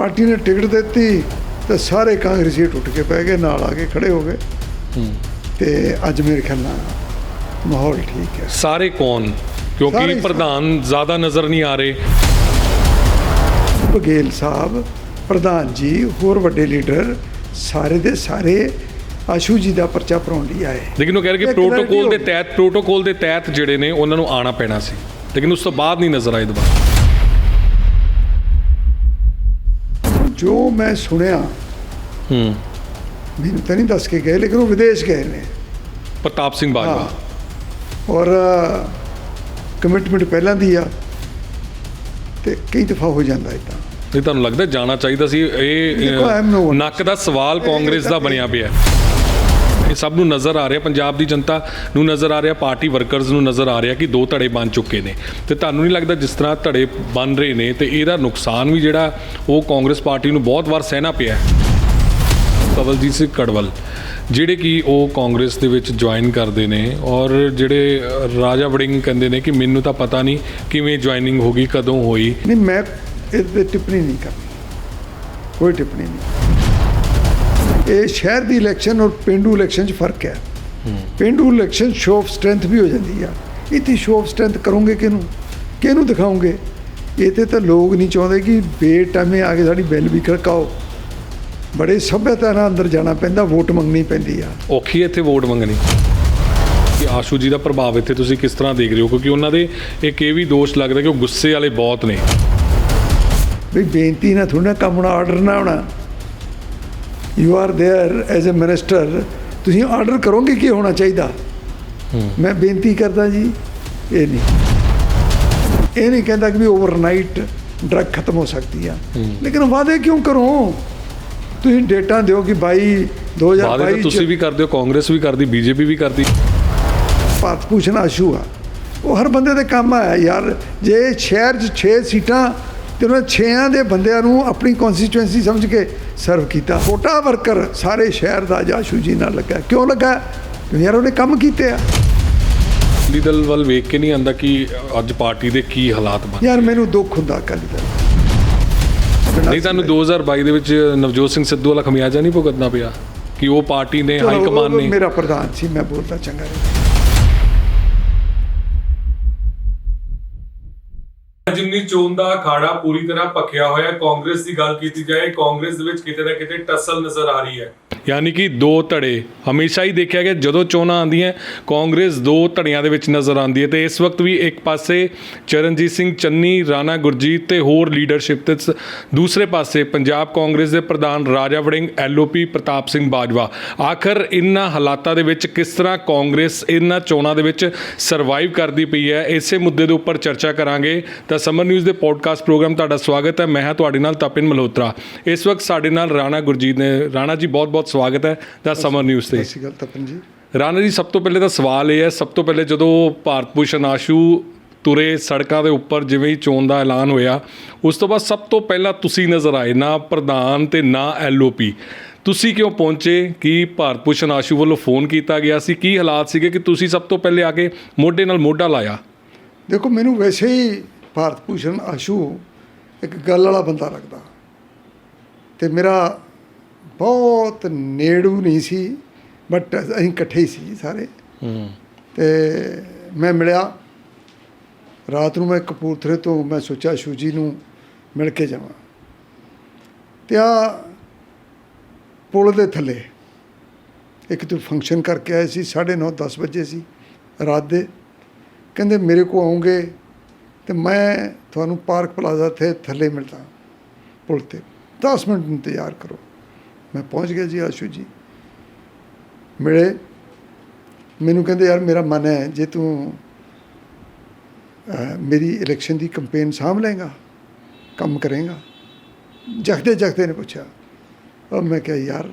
Party ਨੇ ticket ਦਿੱਤੀ ਤੇ ਸਾਰੇ ਕਾਂਗਰਸੀ ਟੁੱਟ ਕੇ ਪੈ ਗਏ ਨਾਲ ਆ ਕੇ ਖੜੇ ਹੋ ਗਏ। ਤੇ ਅੱਜ ਮੇਰੇ ਖਿਆਲ ਨਾਲ ਮਾਹੌਲ ਠੀਕ ਹੈ। ਸਾਰੇ ਕੌਣ? ਕਿਉਂਕਿ ਪ੍ਰਧਾਨ ਜ਼ਿਆਦਾ ਨਜ਼ਰ ਨਹੀਂ ਆ ਰਹੇ। ਬਗੇਲ ਸਾਹਿਬ ਪ੍ਰਧਾਨ ਜੀ ਹੋਰ ਵੱਡੇ ਲੀਡਰ ਸਾਰੇ ਦੇ ਸਾਰੇ ਆਸ਼ੂ ਜੀ ਦਾ ਪਰਚਾ ਭਰਾਉਣ ਲਈ ਆਏ। ਲੇਕਿਨ ਉਹ ਕਹਿ ਰਹੇ ਕਿ ਪ੍ਰੋਟੋਕੋਲ ਦੇ। ਤਹਿਤ ਪ੍ਰੋਟੋਕੋਲ ਦੇ ਤਹਿਤ ਜਿਹੜੇ ਨੇ ਉਹਨਾਂ ਨੂੰ ਆਣਾ ਪੈਣਾ ਸੀ। ਲੇਕਿਨ ਉਸ ਤੋਂ ਬਾਅਦ ਨਹੀਂ ਨਜ਼ਰ ਆਏ ਦੁਬਾਰਾ। ਜੋ ਮੈਂ ਸੁਣਿਆ ਹੂੰ। ਮੈਨੂੰ ਤਾਂ ਨਹੀਂ ਦੱਸ ਕੇ ਗਏ ਲੇਕਿਨ ਉਹ ਵਿਦੇਸ਼ ਗਏ ਨੇ। ਪ੍ਰਤਾਪ ਸਿੰਘ ਬਾਜਵਾ। ਔਰ ਕਮਿਟਮੈਂਟ ਪਹਿਲਾਂ ਦੀ ਆ ਤੇ ਕਈ ਦਫਾ ਹੋ ਜਾਂਦਾ ਇਦਾਂ ਇਹ ਤੁਹਾਨੂੰ ਲੱਗਦਾ ਜਾਣਾ ਚਾਹੀਦਾ ਸੀ? ਇਹ. ਨੱਕ ਦਾ ਸਵਾਲ ਕਾਂਗਰਸ ਦਾ ਬਣਿਆ ਪਿਆ। ਇਹ ਸਭ ਨੂੰ ਨਜ਼ਰ ਆ ਰਿਹਾ, ਪੰਜਾਬ ਦੀ ਜਨਤਾ ਨੂੰ ਨਜ਼ਰ ਆ ਰਿਹਾ, ਪਾਰਟੀ ਵਰਕਰਸ ਨੂੰ ਨਜ਼ਰ ਆ ਰਿਹਾ ਕਿ ਦੋ ਧੜੇ ਬਣ ਚੁੱਕੇ ਨੇ। ਤੇ ਤੁਹਾਨੂੰ ਨਹੀਂ ਲੱਗਦਾ ਜਿਸ ਤਰ੍ਹਾਂ ਧੜੇ ਬਣ ਰਹੇ ਨੇ ਤੇ ਇਹਦਾ ਨੁਕਸਾਨ ਵੀ ਜਿਹੜਾ ਉਹ ਕਾਂਗਰਸ ਪਾਰਟੀ ਨੂੰ ਬਹੁਤ ਵਾਰ ਸਹਿਣਾ ਪਿਆ ਹੈ। ਕਵਲਜੀਤ ਸਿੰਘ ਕੜਵਲ, ਜਿਹੜੇ ਕਿ ਉਹ ਕਾਂਗਰਸ ਦੇ ਵਿੱਚ ਜੁਆਇਨ ਕਰਦੇ ਨੇ ਔਰ ਜਿਹੜੇ ਰਾਜਾ ਵੜਿੰਗ ਕਹਿੰਦੇ ਨੇ ਕਿ ਮੈਨੂੰ ਤਾਂ ਪਤਾ ਨਹੀਂ ਕਿਵੇਂ ਜੁਆਇਨਿੰਗ ਹੋਗੀ ਕਦੋਂ ਹੋਈ। ਨਹੀਂ, ਮੈਂ ਇਹਦੇ ਤੇ ਟਿੱਪਣੀ ਨਹੀਂ ਕਰਨੀ। ਕੋਈ ਟਿੱਪਣੀ ਨਹੀਂ। ਇਹ ਸ਼ਹਿਰ ਦੀ ਇਲੈਕਸ਼ਨ ਔਰ ਪਿੰਡੂ ਇਲੈਕਸ਼ਨ 'ਚ ਫ਼ਰਕ ਹੈ। ਪਿੰਡੂ ਇਲੈਕਸ਼ਨ ਸ਼ੋ ਆਫ ਸਟਰੈਂਥ ਵੀ ਹੋ ਜਾਂਦੀ ਆ। ਇੱਥੇ ਸ਼ੋ ਆਫ ਸਟਰੈਂਥ ਕਰੋਗੇ ਕਿਹਨੂੰ? ਕਿਹਨੂੰ ਦਿਖਾਓਗੇ? ਇਹ ਤੇ ਤਾਂ ਲੋਕ ਨਹੀਂ ਚਾਹੁੰਦੇ ਕਿ ਬੇਟਾਮੇ ਆ ਕੇ ਸਾਡੀ ਬਿੱਲ ਵੀ ਖੜਕਾਓ। ਬੜੇ ਸਭਿਅਤਾ ਨਾਲ ਅੰਦਰ ਜਾਣਾ ਪੈਂਦਾ ਵੋਟ ਮੰਗਣੀ ਪੈਂਦੀ ਆ। ਔਖੀ ਇੱਥੇ ਵੋਟ ਮੰਗਣੀ। ਕਿ ਆਸ਼ੂ ਜੀ ਦਾ ਪ੍ਰਭਾਵ ਇੱਥੇ ਤੁਸੀਂ ਕਿਸ ਤਰ੍ਹਾਂ ਦੇਖ ਰਹੇ ਹੋ? ਕਿਉਂਕਿ ਉਹਨਾਂ ਦੇ ਇੱਕ ਇਹ ਵੀ ਦੋਸ਼ ਲੱਗਦਾ ਕਿ ਉਹ ਗੁੱਸੇ ਵਾਲੇ ਬਹੁਤ ਨੇ। ਵੀ ਬੇਨਤੀ ਨਾ ਥੋੜਾ ਕੰਮ ਹੋਣਾ ਆਰਡਰ ਨਾ ਹੋਣਾ। you are there as a minister ਤੁਸੀਂ ਆਰਡਰ ਕਰੋਗੇ ਕੀ ਹੋਣਾ ਚਾਹੀਦਾ ਮੈਂ ਬੇਨਤੀ ਕਰਦਾ ਜੀ ਇਹ ਨਹੀਂ ਇਹ ਨਹੀਂ ਕਹਿੰਦਾ ਕਿ ਵੀ ਓਵਰਨਾਈਟ ਡਰਗ ਖਤਮ ਹੋ ਸਕਦੀ ਆ ਲੇਕਿਨ ਵਾਅਦੇ ਕਿਉਂ ਕਰੋ ਤੁਸੀਂ ਡੇਟਾ ਦਿਓ ਕਿ 22 ਵਾਅਦੇ ਤਾਂ 2022 ਤੁਸੀਂ ਚ ਵੀ ਕਰਦੇ ਹੋ ਕਾਂਗਰਸ ਵੀ ਕਰਦੀ ਬੀਜੇਪੀ ਵੀ ਕਰਦੀ ਭਾਰਤ ਭੂਸ਼ਣ ਆਸ਼ੂ ਆ ਉਹ ਹਰ ਬੰਦੇ ਦੇ ਕੰਮ ਆਇਆ ਯਾਰ ਜੇ ਸ਼ਹਿਰ 'ਚ 6 ਸੀਟਾਂ ਤੇ ਉਹਨਾਂ 6ਾਂ ਦੇ ਬੰਦਿਆਂ ਨੂੰ ਆਪਣੀ ਕਨਸਟੀਚੁਐਂਸੀ ਸਮਝ ਕੇ ਸਰਵ ਕੀਤਾ। ਛੋਟਾ ਵਰਕਰ ਸਾਰੇ ਸ਼ਹਿਰ ਦਾ ਅੱਜ ਆਸ਼ੂ ਜੀ ਨਾਲ ਲੱਗਾ। ਕਿਉਂ ਲੱਗਾ? ਕਿਉਂ ਯਾਰ ਉਹਨੇ ਕੰਮ ਕੀਤੇ ਆ। ਅਕਾਲੀ ਦਲ ਵੱਲ ਵੇਖ ਕੇ ਨਹੀਂ ਆਂਦਾ ਕਿ ਅੱਜ ਪਾਰਟੀ ਦੇ ਕੀ ਹਾਲਾਤ ਬਣ ਯਾਰ ਮੈਨੂੰ ਦੁੱਖ ਹੁੰਦਾ ਅਕਾਲੀ ਦਲ ਨਹੀਂ ਤੁਹਾਨੂੰ 2022 ਦੇ ਵਿੱਚ ਨਵਜੋਤ ਸਿੰਘ ਸਿੱਧੂ ਵਾਲਾ ਖਮਿਆਜਾ ਨਹੀਂ ਭੁਗਤਣਾ ਪਿਆ ਕਿ ਉਹ ਪਾਰਟੀ ਨੇ ਹਾਈ ਕਮਾਨ ਨੇ। ਮੇਰਾ ਪ੍ਰਧਾਨ ਸੀ ਮੈਂ ਬੋਲਦਾ ਚੰਗਾ ਰਿਹਾ। ਜਿੰਨੀ ਚੋਣ ਦਾ ਅਖਾੜਾ ਪੂਰੀ ਤਰ੍ਹਾਂ ਪੱਕਿਆ ਹੋਇਆ ਕਾਂਗਰਸ ਦੀ ਗੱਲ ਕੀਤੀ ਜਾਏ, ਕਾਂਗਰਸ ਦੇ ਵਿੱਚ ਕਿਤੇ ਨਾ ਕਿਤੇ ਟਸਲ ਨਜ਼ਰ ਆ ਰਹੀ ਹੈ। ਯਾਨੀ ਕਿ ਦੋ ਧੜੇ, ਹਮੇਸ਼ਾ ਹੀ ਦੇਖਿਆ ਗਿਆ ਜਦੋਂ ਚੋਣਾਂ ਆਉਂਦੀਆਂ, ਕਾਂਗਰਸ ਦੋ ਧੜਿਆਂ ਦੇ ਵਿੱਚ ਨਜ਼ਰ ਆਉਂਦੀ ਹੈ ਤੇ ਇਸ ਵਕਤ ਵੀ ਇੱਕ ਪਾਸੇ ਚਰਨਜੀਤ ਸਿੰਘ ਚੰਨੀ, ਰਾਣਾ ਗੁਰਜੀਤ ਤੇ ਹੋਰ ਲੀਡਰਸ਼ਿਪ ਤੇ ਦੂਸਰੇ ਪਾਸੇ ਪੰਜਾਬ ਕਾਂਗਰਸ ਦੇ ਪ੍ਰਧਾਨ ਰਾਜਾ ਵੜਿੰਗ ਐਲਓਪੀ ਪ੍ਰਤਾਪ ਸਿੰਘ ਬਾਜਵਾ। ਆਖਰ ਇਨ੍ਹਾਂ ਹਾਲਾਤਾਂ ਦੇ ਵਿੱਚ ਕਿਸ ਤਰ੍ਹਾਂ ਕਾਂਗਰਸ ਇਨ੍ਹਾਂ ਚੋਣਾਂ ਦੇ ਵਿੱਚ ਸਰਵਾਈਵ ਕਰਦੀ ਪਈ ਹੈ, ਇਸੇ ਮੁੱਦੇ ਦੇ ਉੱਪਰ ਚਰਚਾ ਕਰਾਂਗੇ। ਤਾਂ ਸਮਰ ਨਿਊਜ਼ ਦੇ ਪੋਡਕਾਸਟ ਪ੍ਰੋਗਰਾਮ ਤੁਹਾਡਾ ਸਵਾਗਤ ਹੈ। ਮੈਂ ਹਾਂ ਤੁਹਾਡੇ ਨਾਲ ਤਪਿਨ ਮਲਹੋਤਰਾ। ਇਸ ਵਕਤ ਸਾਡੇ ਨਾਲ ਰਾਣਾ ਗੁਰਜੀਤ ਨੇ ਰਾਣਾ ਜੀ ਬਹੁਤ-ਬਹੁਤ ਸਵਾਗਤ ਹੈ ਦਾ ਸਮਰ ਨਿਊਜ਼ ਤੇ। ਸਤਿ ਸ਼੍ਰੀ ਅਕਾਲ ਤਪਨ ਜੀ। ਰਾਣਾ ਜੀ ਸਭ ਤੋਂ ਪਹਿਲੇ ਤਾਂ ਸਵਾਲ ਇਹ ਹੈ ਸਭ ਤੋਂ ਪਹਿਲੇ ਜਦੋਂ ਭਾਰਤ ਭੂਸ਼ਣ ਆਸ਼ੂ ਤੁਰੇ ਸੜਕਾਂ ਦੇ ਉੱਪਰ ਜਿਵੇਂ ਹੀ ਚੋਣ ਦਾ ਐਲਾਨ ਹੋਇਆ ਉਸ ਤੋਂ ਬਾਅਦ ਸਭ ਤੋਂ ਪਹਿਲਾਂ ਤੁਸੀਂ ਨਜ਼ਰ ਆਏ ਨਾ ਪ੍ਰਧਾਨ ਤੇ ਨਾ ਐਲਓਪੀ ਤੁਸੀਂ ਕਿਉਂ ਪਹੁੰਚੇ? ਕਿ ਭਾਰਤ ਭੂਸ਼ਣ ਆਸ਼ੂ ਵੱਲੋਂ ਫੋਨ ਕੀਤਾ ਗਿਆ ਸੀ? ਕੀ ਹਾਲਾਤ ਸੀਗੇ ਕਿ ਤੁਸੀਂ ਸਭ ਤੋਂ ਪਹਿਲੇ ਆ ਕੇ ਮੋਢੇ ਨਾਲ ਮੋਢਾ ਲਾਇਆ? ਦੇਖੋ ਮੈਨੂੰ ਵੈਸੇ ਹੀ ਭਾਰਤ ਭੂਸ਼ਣ ਆਸ਼ੂ ਇੱਕ ਗੱਲ ਵਾਲਾ ਬੰਦਾ ਲੱਗਦਾ ਤੇ ਮੇਰਾ ਬਹੁਤ ਨੇੜੂ ਨਹੀਂ ਸੀ ਬਟ ਅਸੀਂ ਇਕੱਠੇ ਹੀ ਸੀ ਸਾਰੇ। ਹੂੰ। ਤੇ ਮੈਂ ਮਿਲਿਆ। ਰਾਤ ਨੂੰ ਮੈਂ ਕਪੂਰਥਲੇ ਤੋਂ ਮੈਂ ਸੋਚਿਆ ਆਸ਼ੂ ਜੀ ਨੂੰ ਮਿਲ ਕੇ ਜਾਵਾਂ। ਤੇ ਆ ਪੁਲ ਦੇ ਥੱਲੇ ਇੱਕ ਤੋਂ ਫੰਕਸ਼ਨ ਕਰਕੇ ਆਏ ਸੀ 9:30 10 ਵਜੇ ਸੀ ਰਾਤ ਦੇ। ਕਹਿੰਦੇ ਮੇਰੇ ਕੋ ਆਉਂਗੇ ਤੇ ਮੈਂ ਤੁਹਾਨੂੰ ਪਾਰਕ ਪਲਾਜ਼ਾ ਤੇ ਥੱਲੇ ਮਿਲਦਾ, ਪੁਲ ਤੇ। 10 ਮਿੰਟ ਇੰਤਜ਼ਾਰ ਕਰੋ। ਮੈਂ ਪਹੁੰਚ ਗਿਆ ਜੀ ਆਸ਼ੂ ਜੀ। ਮਿਲੇ। ਮੈਨੂੰ ਕਹਿੰਦੇ, ਯਾਰ, ਮੇਰਾ ਮਨ ਹੈ, ਜੇ ਤੂੰ ਮੇਰੀ ਇਲੈਕਸ਼ਨ ਦੀ ਕੈਂਪੇਨ ਸਾਂਭ ਲਏਗਾ, ਕੰਮ ਕਰੇਗਾ। ਜਗਦੇ ਜਗਦੇ ਨੇ ਪੁੱਛਿਆ। ਉਹ ਮੈਂ ਕਿਹਾ, ਯਾਰ,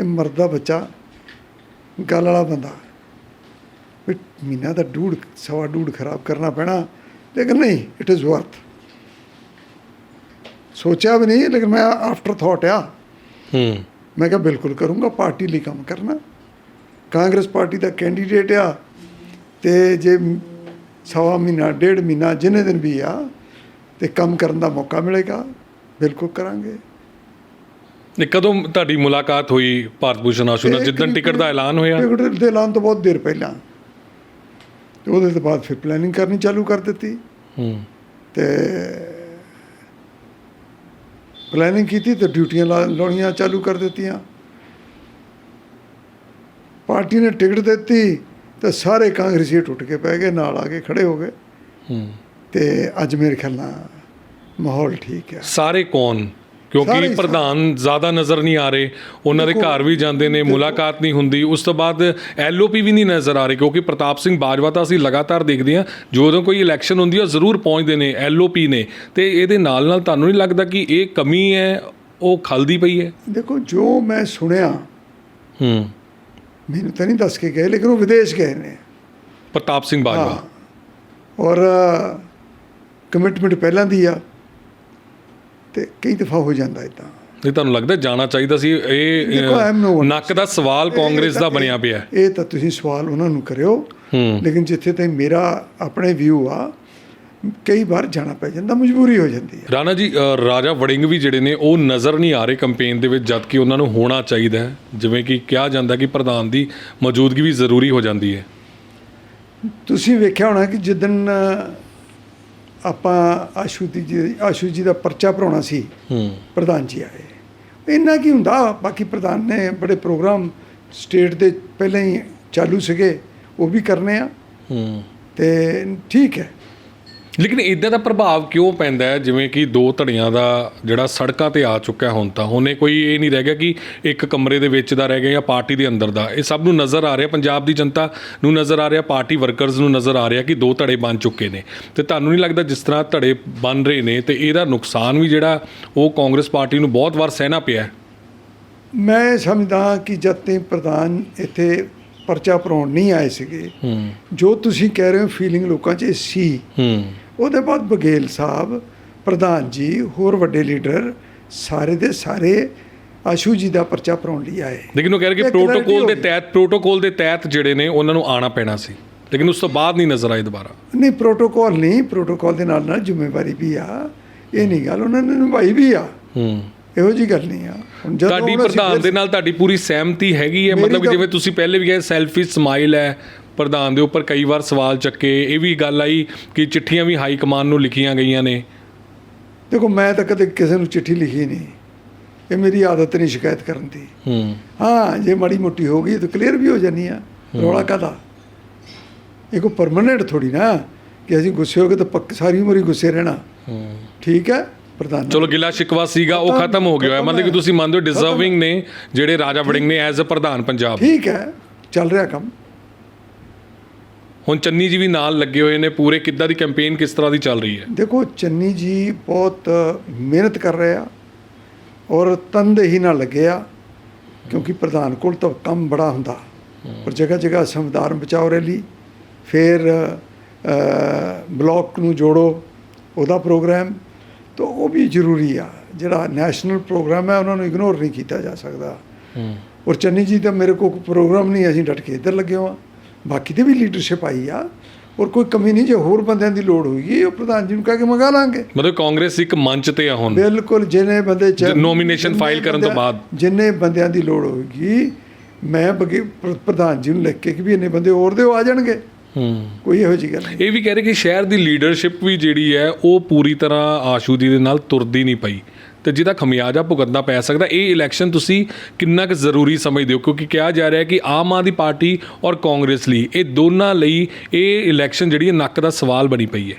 ਇਹ ਮਰਦਾ ਬੱਚਾ ਗੱਲ ਵਾਲਾ ਬੰਦਾ। ਵੀ ਮਹੀਨਾ ਦਾ ਡੂੜ, ਸਵਾ ਡੂੜ ਖਰਾਬ ਕਰਨਾ ਪੈਣਾ। ਲੇਕਿਨ ਨਹੀਂ ਇਟ ਇਜ਼ ਵਰਥ ਸੋਚਿਆ ਵੀ ਨਹੀਂ ਲੇਕਿਨ ਮੈਂ ਆਫਟਰ ਥਾਟ ਆ। ਹੂੰ। ਮੈਂ ਕਿਹਾ ਬਿਲਕੁਲ ਕਰੂੰਗਾ ਪਾਰਟੀ ਲਈ ਕੰਮ ਕਰਨਾ। ਕਾਂਗਰਸ ਪਾਰਟੀ ਦਾ ਕੈਂਡੀਡੇਟ ਆ ਤੇ ਜੇ ਸਵਾ ਮਹੀਨਾ ਡੇਢ ਮਹੀਨਾ ਜਿੰਨੇ ਦਿਨ ਵੀ ਆ ਤੇ ਕੰਮ ਕਰਨ ਦਾ ਮੌਕਾ ਮਿਲੇਗਾ ਬਿਲਕੁਲ ਕਰਾਂਗੇ। ਇਹ ਕਦੋਂ ਤੁਹਾਡੀ ਮੁਲਾਕਾਤ ਹੋਈ ਭਾਰਤ ਭੂਸ਼ਣ ਆਸ਼ੂ ਨਾਲ ਜਿੱਦਣ ਟਿਕਟ ਦਾ ਐਲਾਨ ਹੋਇਆ। ਟਿਕਟ ਦੇ ਐਲਾਨ ਤੋਂ ਬਹੁਤ ਦੇਰ ਪਹਿਲਾਂ। ਤੇ ਉਹਦੇ ਤੋਂ ਬਾਅਦ ਫਿਰ ਪਲੈਨਿੰਗ ਕਰਨੀ ਚਾਲੂ ਕਰ ਦਿੱਤੀ। ਹੂੰ। ਤੇ ਪਲੈਨਿੰਗ ਕੀਤੀ ਤੇ ਡਿਊਟੀਆਂ ਲਾਉਣੀਆਂ ਚਾਲੂ ਕਰ ਦਿੱਤੀਆਂ। ਪਾਰਟੀ ਨੇ ਟਿਕਟ ਦਿੱਤੀ ਤੇ ਸਾਰੇ ਕਾਂਗਰਸੀ ਟੁੱਟ ਕੇ ਪੈ ਗਏ ਨਾਲ ਆ ਕੇ ਖੜੇ ਹੋ ਗਏ। ਹੂੰ। ਤੇ ਅੱਜ ਮੇਰੇ ਖਿਆਲ ਨਾਲ ਮਾਹੌਲ ਠੀਕ ਹੈ ਸਾਰੇ ਕੌਣ? ਕਿਉਂਕਿ ਪ੍ਰਧਾਨ ਜ਼ਿਆਦਾ ਨਜ਼ਰ ਨਹੀਂ ਆ ਰਹੇ ਉਹਨਾਂ ਦੇ ਘਰ ਵੀ ਜਾਂਦੇ ਨੇ ਮੁਲਾਕਾਤ ਨਹੀਂ ਹੁੰਦੀ ਉਸ ਤੋਂ ਬਾਅਦ ਐਲਓਪੀ ਵੀ ਨਹੀਂ ਨਜ਼ਰ ਆ ਰਹੀ ਕਿਉਂਕਿ ਪ੍ਰਤਾਪ ਸਿੰਘ ਬਾਜਵਾ ਤਾਂ ਅਸੀਂ ਲਗਾਤਾਰ ਦੇਖਦੇ ਹਾਂ ਜਦੋਂ ਕੋਈ ਇਲੈਕਸ਼ਨ ਹੁੰਦੀ ਹੈ ਉਹ ਜ਼ਰੂਰ ਪਹੁੰਚਦੇ ਨੇ ਐਲਓਪੀ ਨੇ। ਤੇ ਇਹਦੇ ਨਾਲ ਨਾਲ ਤੁਹਾਨੂੰ ਨਹੀਂ ਲੱਗਦਾ ਕਿ ਇਹ ਕਮੀ ਹੈ ਉਹ ਖਲਦੀ ਪਈ ਹੈ? ਦੇਖੋ ਜੋ ਮੈਂ ਸੁਣਿਆ ਹੂੰ। ਮੈਨੂੰ ਤਾਂ ਨਹੀਂ ਦੱਸ ਕੇ ਗਏ ਲੇਕਿਨ ਉਹ ਵਿਦੇਸ਼ ਗਏ ਨੇ। ਪ੍ਰਤਾਪ ਸਿੰਘ ਬਾਜਵਾ। ਔਰ ਕਮਿਟਮੈਂਟ ਪਹਿਲਾਂ ਦੀ ਆ। ਤੇ ਕਈ ਦਫਾ ਹੋ ਜਾਂਦਾ ਇਦਾਂ ਇਹ ਤੁਹਾਨੂੰ ਲੱਗਦਾ ਜਾਣਾ ਚਾਹੀਦਾ ਸੀ? ਇਹ. ਨੱਕ ਦਾ ਸਵਾਲ ਕਾਂਗਰਸ ਦਾ ਬਣਿਆ ਪਿਆ। ਇਹ ਤਾਂ ਤੁਸੀਂ ਸਵਾਲ ਉਹਨਾਂ ਨੂੰ ਕਰਿਓ। ਲੇਕਿਨ ਜਿੱਥੇ ਤਾਈਂ ਮੇਰਾ ਆਪਣੇ ਵਿਊ ਆ ਕਈ ਵਾਰ ਜਾਣਾ ਪੈ ਜਾਂਦਾ ਮਜਬੂਰੀ ਹੋ ਜਾਂਦੀ ਹੈ। ਰਾਣਾ ਜੀ ਰਾਜਾ ਵੜਿੰਗ ਵੀ ਜਿਹੜੇ ਨੇ ਉਹ ਨਜ਼ਰ ਨਹੀਂ ਆ ਰਹੇ ਕੈਂਪੇਨ ਦੇ ਵਿੱਚ ਜਦ ਕਿ ਉਹਨਾਂ ਨੂੰ ਹੋਣਾ ਚਾਹੀਦਾ ਹੈ। ਜਿਵੇਂ ਕਿ ਕਿਹਾ ਜਾਂਦਾ ਕਿ ਪ੍ਰਧਾਨ ਦੀ ਮੌਜੂਦਗੀ ਵੀ ਜ਼ਰੂਰੀ ਹੋ ਜਾਂਦੀ ਹੈ। ਤੁਸੀਂ ਵੇਖਿਆ ਹੋਣਾ ਕਿ ਜਿੱਦਣ ਆਪਾਂ ਆਸ਼ੂ ਦੀ ਜੀ ਆਸ਼ੂ ਜੀ ਦਾ ਪਰਚਾ ਭਰਾਉਣਾ ਸੀ ਹੂੰ। ਪ੍ਰਧਾਨ ਜੀ ਆਏ। ਇੰਨਾ ਕੀ ਹੁੰਦਾ? ਬਾਕੀ ਪ੍ਰਧਾਨ ਨੇ ਬੜੇ ਪ੍ਰੋਗਰਾਮ ਸਟੇਟ ਦੇ ਪਹਿਲਾਂ ਹੀ ਚਾਲੂ ਸੀਗੇ ਉਹ ਵੀ ਕਰਨੇ ਆ। ਹੂੰ। ਤੇ ਠੀਕ ਹੈ। ਲੇਕਿਨ ਇਦਾਂ ਦਾ ਪ੍ਰਭਾਵ ਕਿਉਂ ਪੈਂਦਾ ਹੈ? ਜਿਵੇਂ ਕਿ ਦੋ ਧੜੀਆਂ ਦਾ ਜਿਹੜਾ ਸੜਕਾਂ ਤੇ ਆ ਚੁੱਕਾ ਹੈ ਹੁਣ ਤਾਂ ਹੁਣੇ ਕੋਈ ਇਹ ਨਹੀਂ ਰਹਿ ਗਿਆ ਕਿ ਇੱਕ ਕਮਰੇ ਦੇ ਵਿੱਚ ਦਾ ਰਹਿ ਗਿਆ ਜਾਂ ਪਾਰਟੀ ਦੇ ਅੰਦਰ ਦਾ। ਇਹ ਸਭ ਨੂੰ ਨਜ਼ਰ ਆ ਰਿਹਾ ਪੰਜਾਬ ਦੀ ਜਨਤਾ ਨੂੰ ਨਜ਼ਰ ਆ ਰਿਹਾ ਪਾਰਟੀ ਵਰਕਰਸ ਨੂੰ ਨਜ਼ਰ ਆ ਰਿਹਾ ਕਿ ਦੋ ਧੜੇ ਬਣ ਚੁੱਕੇ ਨੇ। ਤੇ ਤੁਹਾਨੂੰ ਨਹੀਂ ਲੱਗਦਾ ਜਿਸ ਤਰ੍ਹਾਂ ਧੜੇ ਬਣ ਰਹੇ ਨੇ ਤੇ ਇਹਦਾ ਨੁਕਸਾਨ ਵੀ ਜਿਹੜਾ ਉਹ ਕਾਂਗਰਸ ਪਾਰਟੀ ਨੂੰ ਬਹੁਤ ਵਾਰ ਸਹਿਣਾ ਪਿਆ ਮੈਂ ਸਮਝਦਾ ਕਿ ਜਦ ਤੇ ਪ੍ਰਧਾਨ ਇੱਥੇ ਪਰਚਾ ਭਰਾਉਣ ਨਹੀਂ ਆਏ ਸੀਗੇ ਜੋ ਤੁਸੀਂ ਕਹਿ ਰਹੇ ਹੋ ਫੀਲਿੰਗ ਲੋਕਾਂ 'ਚ ਸੀ। ਹੂੰ। ਉਹਦੇ ਬਾਅਦ ਬਗੇਲ ਸਾਹਿਬ ਪ੍ਰਧਾਨ ਜੀ ਹੋਰ ਵੱਡੇ ਲੀਡਰ ਸਾਰੇ ਦੇ ਸਾਰੇ ਆਸ਼ੂ ਜੀ ਦਾ ਪਰਚਾ ਭਰਾਉਣ ਲਈ ਆਏ। ਲੇਕਿਨ ਉਹ ਕਹਿ ਰਹੇ ਕਿ ਪ੍ਰੋਟੋਕੋਲ ਦੇ। ਤਹਿਤ ਪ੍ਰੋਟੋਕੋਲ ਦੇ ਤਹਿਤ ਜਿਹੜੇ ਨੇ ਉਹਨਾਂ ਨੂੰ ਆਣਾ ਪੈਣਾ ਸੀ। ਲੇਕਿਨ ਉਸ ਤੋਂ ਬਾਅਦ ਨਹੀਂ ਨਜ਼ਰ ਆਏ ਦੁਬਾਰਾ। ਨਹੀਂ ਪ੍ਰੋਟੋਕਾਲ ਨਹੀਂ ਪ੍ਰੋਟੋਕਾਲ ਦੇ ਨਾਲ ਨਾਲ ਜ਼ਿੰਮੇਵਾਰੀ ਵੀ ਆ। ਇਹ ਨਹੀਂ ਗੱਲ ਉਹਨਾਂ ਨੇ ਨਿਭਾਈ ਵੀ ਆ। ਹੂੰ। ਇਹੋ ਜੀ ਗੱਲ ਨਹੀਂ ਆ। ਹੁਣ ਜਦੋਂ ਤੁਹਾਡੀ ਪ੍ਰਧਾਨ ਦੇ ਨਾਲ ਤੁਹਾਡੀ ਪੂਰੀ ਸਹਿਮਤੀ ਹੈਗੀ ਹੈ? ਮਤਲਬ ਜਿਵੇਂ ਤੁਸੀਂ ਪਹਿਲੇ ਵੀ ਕਹੇ ਸੈਲਫੀ ਸਮਾਈਲ ਹੈ। ਪ੍ਰਧਾਨ ਦੇ ਉੱਪਰ ਕਈ ਵਾਰ ਸਵਾਲ ਚੱਕੇ। ਇਹ ਵੀ ਗੱਲ ਆਈ ਕਿ ਚਿੱਠੀਆਂ ਵੀ ਹਾਈ ਕਮਾਨ ਨੂੰ ਲਿਖੀਆਂ ਗਈਆਂ ਨੇ। ਦੇਖੋ ਮੈਂ ਤਾਂ ਕਦੇ ਕਿਸੇ ਨੂੰ ਚਿੱਠੀ ਲਿਖੀ ਨਹੀਂ। ਇਹ ਮੇਰੀ ਆਦਤ ਨਹੀਂ ਸ਼ਿਕਾਇਤ ਕਰਨ ਦੀ। ਹੂੰ। ਹਾਂ ਜੇ ਮਾੜੀ ਮੋਟੀ ਹੋ ਗਈ ਤਾਂ ਕਲੀਅਰ ਵੀ ਹੋ ਜਾਨੀ ਆ। ਰੌਲਾ ਕਾਦਾ ਇਹ ਕੋ ਪਰਮਨੈਂਟ ਥੋੜੀ ਨਾ ਕਿ ਅਸੀਂ ਗੁੱਸੇ ਹੋ ਗਏ ਤਾਂ ਪੱਕ ਸਾਰੀ ਉਮਰ ਹੀ ਗੁੱਸੇ ਰਹਿਣਾ। ਹੂੰ। ਠੀਕ ਹੈ? ਪ੍ਰਧਾਨ ਚਲੋ ਗਿਲਾ ਸ਼ਿਕਵਾ ਸੀਗਾ ਉਹ ਖਤਮ- ਹੋ ਗਿਆ ਮਤਲਬ ਕਿ। ਤੁਸੀਂ ਮੰਨਦੇ ਹੋ ਡਿਜ਼ਰਵਿੰਗ ਨੇ ਜਿਹੜੇ ਰਾਜਾ ਵੜਿੰਗ ਨੇ ਐਜ਼ ਅ ਪ੍ਰਧਾਨ ਪੰਜਾਬ। ਠੀਕ ਹੈ। ਚੱਲ ਰਿਹਾ ਕੰਮ। ਹੁਣ ਚੰਨੀ ਜੀ ਵੀ ਨਾਲ ਲੱਗੇ ਹੋਏ ਨੇ ਪੂਰੇ ਕਿੱਦਾਂ ਦੀ ਕੈਂਪੇਨ ਕਿਸ ਤਰ੍ਹਾਂ ਦੀ ਚੱਲ ਰਹੀ ਹੈ? ਦੇਖੋ ਚੰਨੀ ਜੀ ਬਹੁਤ ਮਿਹਨਤ ਕਰ ਰਹੇ ਆ ਔਰ ਤਨਦੇਹੀ ਨਾਲ ਲੱਗੇ ਆ ਕਿਉਂਕਿ ਪ੍ਰਧਾਨ ਕੋਲ ਤਾਂ ਕੰਮ ਬੜਾ ਹੁੰਦਾ। ਪਰ ਜਗ੍ਹਾ ਜਗ੍ਹਾ ਸੰਵਿਧਾਨ ਬਚਾਓ ਰੈਲੀ ਫਿਰ ਬਲਾਕ ਨੂੰ ਜੋੜੋ ਉਹਦਾ ਪ੍ਰੋਗਰਾਮ ਤਾਂ ਉਹ ਵੀ ਜ਼ਰੂਰੀ ਆ। ਜਿਹੜਾ ਨੈਸ਼ਨਲ ਪ੍ਰੋਗਰਾਮ ਹੈ ਉਹਨਾਂ ਨੂੰ ਇਗਨੋਰ ਨਹੀਂ ਕੀਤਾ ਜਾ ਸਕਦਾ। ਔਰ ਚੰਨੀ ਜੀ ਤਾਂ ਮੇਰੇ ਕੋਲ ਕੋਈ ਪ੍ਰੋਗਰਾਮ ਨਹੀਂ ਅਸੀਂ ਡਟ ਕੇ ਇੱਧਰ ਲੱਗੇ ਹਾਂ ਬਾਕੀ ਤੇ ਵੀ ਲੀਡਰਸ਼ਿਪ ਆਈ ਆ ਔਰ ਕੋਈ ਕਮੀ ਨਹੀਂ ਜੇ ਹੋਰ ਬੰਦਿਆਂ ਦੀ ਲੋੜ ਹੋਈ ਉਹ ਪ੍ਰਧਾਨ ਜੀ ਨੂੰ ਕਹਿ ਕੇ ਮੰਗਾ ਲਾਂਗੇ। ਮਤਲਬ ਕਾਂਗਰਸ ਇੱਕ ਮੰਚ ਤੇ ਆ ਹੁਣ। ਬਿਲਕੁਲ ਜਿੰਨੇ ਬੰਦੇ ਜਿੰਨੇ file ਕਰਨ ਤੋਂ ਬਾਅਦ। ਜਿੰਨੇ ਬੰਦਿਆਂ ਦੀ ਲੋੜ ਹੋਏਗੀ ਮੈਂ ਪ੍ਰਧਾਨ ਜੀ ਨੂੰ ਲਿਖ ਕੇ ਕਿ ਵੀ ਇੰਨੇ ਬੰਦੇ ਹੋਰ ਦੇ ਆ ਜਾਣਗੇ। ਹੂੰ। ਕੋਈ ਇਹੋ ਜਿਹੀ ਗੱਲ ਇਹ ਵੀ ਕਹਿ ਰਹੇ ਕਿ ਸ਼ਹਿਰ ਦੀ ਲੀਡਰਸ਼ਿਪ ਵੀ ਜਿਹੜੀ ਹੈ ਉਹ ਪੂਰੀ ਤਰ੍ਹਾਂ ਆਸ਼ੂ ਜੀ ਦੇ ਨਾਲ ਤੁਰਦੀ ਨਹੀਂ ਪਈ। ਤੇ ਜਿਹਦਾ ਖਮਿਆਜਾ ਭੁਗਤਣਾ ਪੈ ਸਕਦਾ। ਇਹ ਇਲੈਕਸ਼ਨ ਤੁਸੀਂ ਕਿੰਨਾ ਕੁ ਜ਼ਰੂਰੀ ਸਮਝਦੇ ਹੋ? ਕਿਉਂਕਿ ਕਿਹਾ ਜਾ ਰਿਹਾ ਹੈ ਕਿ ਆਮ ਆਦਮੀ ਪਾਰਟੀ ਔਰ ਕਾਂਗਰਸ ਲਈ ਇਹ ਦੋਨਾਂ ਲਈ ਇਹ ਇਲੈਕਸ਼ਨ ਜਿਹੜੀ ਹੈ ਨੱਕ ਦਾ ਸਵਾਲ ਬਣੀ ਪਈ ਹੈ।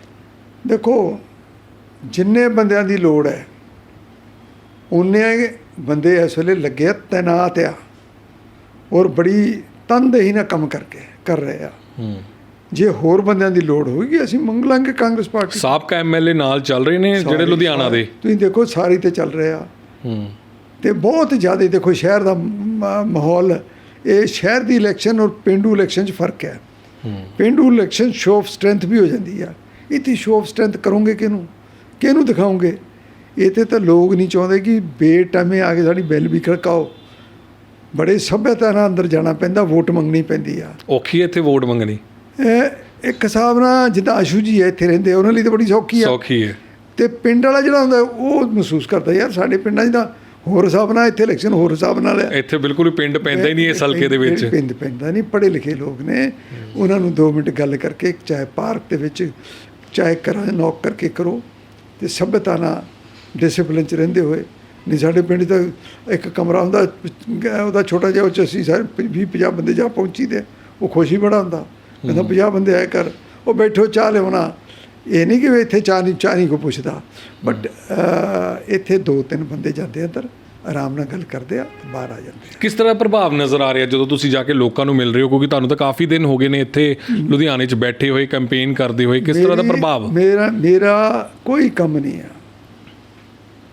ਦੇਖੋ ਜਿੰਨੇ ਬੰਦਿਆਂ ਦੀ ਲੋੜ ਹੈ ਉਨੇ ਬੰਦੇ ਇਸ ਵੇਲੇ ਲੱਗੇ ਤੈਨਾਤ ਆ ਔਰ ਬੜੀ ਤਨਦੇਹੀ ਨਾਲ ਕੰਮ ਕਰਕੇ ਕਰ ਰਹੇ ਆ। ਹੂੰ। ਜੇ ਹੋਰ ਬੰਦਿਆਂ ਦੀ ਲੋੜ ਹੋਏਗੀ ਅਸੀਂ ਮੰਗ ਲਾਂਗੇ ਕਾਂਗਰਸ ਪਾਰਟੀ ਸਾਬਕਾ ਐਮਐਲਏ ਨਾਲ ਚੱਲ ਰਹੇ ਨੇ ਜਿਹੜੇ ਲੁਧਿਆਣਾ ਦੇ। ਤੁਸੀਂ ਦੇਖੋ ਸਾਰੀ ਤੇ ਚੱਲ ਰਿਹਾ। ਹੂੰ। ਤੇ ਬਹੁਤ ਜ਼ਿਆਦਾ ਦੇਖੋ ਸ਼ਹਿਰ ਦਾ ਮਾਹੌਲ ਇਹ ਸ਼ਹਿਰ ਦੀ ਇਲੈਕਸ਼ਨ ਔਰ ਪਿੰਡੂ ਇਲੈਕਸ਼ਨ 'ਚ ਫ਼ਰਕ ਹੈ। ਹੂੰ। ਪਿੰਡੂ ਇਲੈਕਸ਼ਨ ਸ਼ੋ ਆਫ ਸਟਰੈਂਥ ਵੀ ਹੋ ਜਾਂਦੀ ਆ। ਇੱਥੇ ਸ਼ੋ ਆਫ ਸਟਰੈਂਥ ਕਰੋਗੇ ਕਿਹਨੂੰ? ਕਿਹਨੂੰ ਦਿਖਾਓਗੇ? ਇੱਥੇ ਤਾਂ ਲੋਕ ਨਹੀਂ ਚਾਹੁੰਦੇ ਕਿ ਬੇਟਾਮੇ ਆ ਕੇ ਸਾਡੀ ਬੈਲ ਵੀ ਖੜਕਾਓ। ਬੜੇ ਸਭਿਅਤਾ ਨਾਲ ਅੰਦਰ ਜਾਣਾ ਪੈਂਦਾ ਵੋਟ ਮੰਗਣੀ ਪੈਂਦੀ ਆ। ਔਖੀ ਇੱਥੇ ਵੋਟ ਮੰਗਣੀ। ਇਹ ਇੱਕ ਹਿਸਾਬ ਨਾਲ ਜਿੱਦਾਂ ਆਸ਼ੂ ਜੀ ਹੈ ਇੱਥੇ ਰਹਿੰਦੇ ਉਹਨਾਂ ਲਈ ਤਾਂ ਬੜੀ ਸੌਖੀ ਆ। ਸੌਖੀ ਹੈ। ਤੇ ਪਿੰਡ ਵਾਲਾ ਜਿਹੜਾ ਹੁੰਦਾ ਉਹ ਮਹਿਸੂਸ ਕਰਦਾ ਯਾਰ ਸਾਡੇ ਪਿੰਡਾਂ 'ਚ ਤਾਂ ਹੋਰ ਹਿਸਾਬ ਨਾਲ ਇੱਥੇ ਇਲੈਕਸ਼ਨ ਹੋਰ ਹਿਸਾਬ ਨਾਲ ਹੈ। ਇੱਥੇ ਬਿਲਕੁਲ ਹੀ ਪਿੰਡ ਪੈਂਦਾ ਹੀ ਨਹੀਂ ਇਸ ਹਲਕੇ ਦੇ ਵਿੱਚ। ਪਿੰਡ ਪੈਂਦਾ ਨਹੀਂ ਪੜ੍ਹੇ ਲਿਖੇ ਲੋਕ ਨੇ। ਉਹਨਾਂ ਨੂੰ 2 ਮਿੰਟ ਗੱਲ ਕਰਕੇ ਚਾਹੇ ਪਾਰਕ ਦੇ ਵਿੱਚ ਚਾਹੇ 'ਚ ਨੌਕ ਕਰਕੇ ਕਰੋ ਤੇ ਸਭ్యਤਾ ਨਾਲ ਡਿਸਪਲਿਨ 'ਚ ਰਹਿੰਦੇ ਹੋਏ। ਨਹੀਂ ਸਾਡੇ ਪਿੰਡ ਤਾਂ ਇੱਕ ਕਮਰਾ ਹੁੰਦਾ ਉਹਦਾ ਛੋਟਾ ਜਿਹਾ ਉਹ 'ਚ ਅਸੀਂ ਸਾਰੇ 20 50 ਬੰਦੇ ਜਾ ਪਹੁੰਚੀ ਦੇ ਉਹ ਖੁਸ਼ੀ ਬੜਾ ਹੁੰਦਾ। ਕਹਿੰਦਾ 50 ਬੰਦੇ ਆਏ ਕਰ ਉਹ ਬੈਠੋ ਚਾਹ ਲਿਆਉਣਾ। ਇਹ ਨਹੀਂ ਕਿ ਵੀ ਇੱਥੇ ਚਾਹ ਨਹੀਂ ਚਾਹ ਨਹੀਂ ਕੋ ਪੁੱਛਦਾ। ਬਟ ਇੱਥੇ ਦੋ ਤਿੰਨ ਬੰਦੇ ਜਾਂਦੇ ਅੰਦਰ ਆਰਾਮ ਨਾਲ ਗੱਲ ਕਰਦੇ ਆ ਬਾਹਰ ਆ ਜਾਂਦੇ ਕਿਸ ਤਰ੍ਹਾਂ ਪ੍ਰਭਾਵ ਨਜ਼ਰ ਆ ਰਿਹਾ ਜਦੋਂ ਤੁਸੀਂ ਜਾ ਕੇ ਲੋਕਾਂ ਨੂੰ ਮਿਲ ਰਹੇ ਹੋ? ਕਿਉਂਕਿ ਤੁਹਾਨੂੰ ਤਾਂ ਕਾਫੀ ਦਿਨ ਹੋ ਗਏ ਨੇ ਇੱਥੇ ਲੁਧਿਆਣੇ 'ਚ ਬੈਠੇ ਹੋਏ ਕੈਂਪੇਨ ਕਰਦੇ ਹੋਏ। ਕਿਸ ਤਰ੍ਹਾਂ ਦਾ ਪ੍ਰਭਾਵ? ਮੇਰਾ ਮੇਰਾ ਕੋਈ ਕੰਮ ਨਹੀਂ ਆ।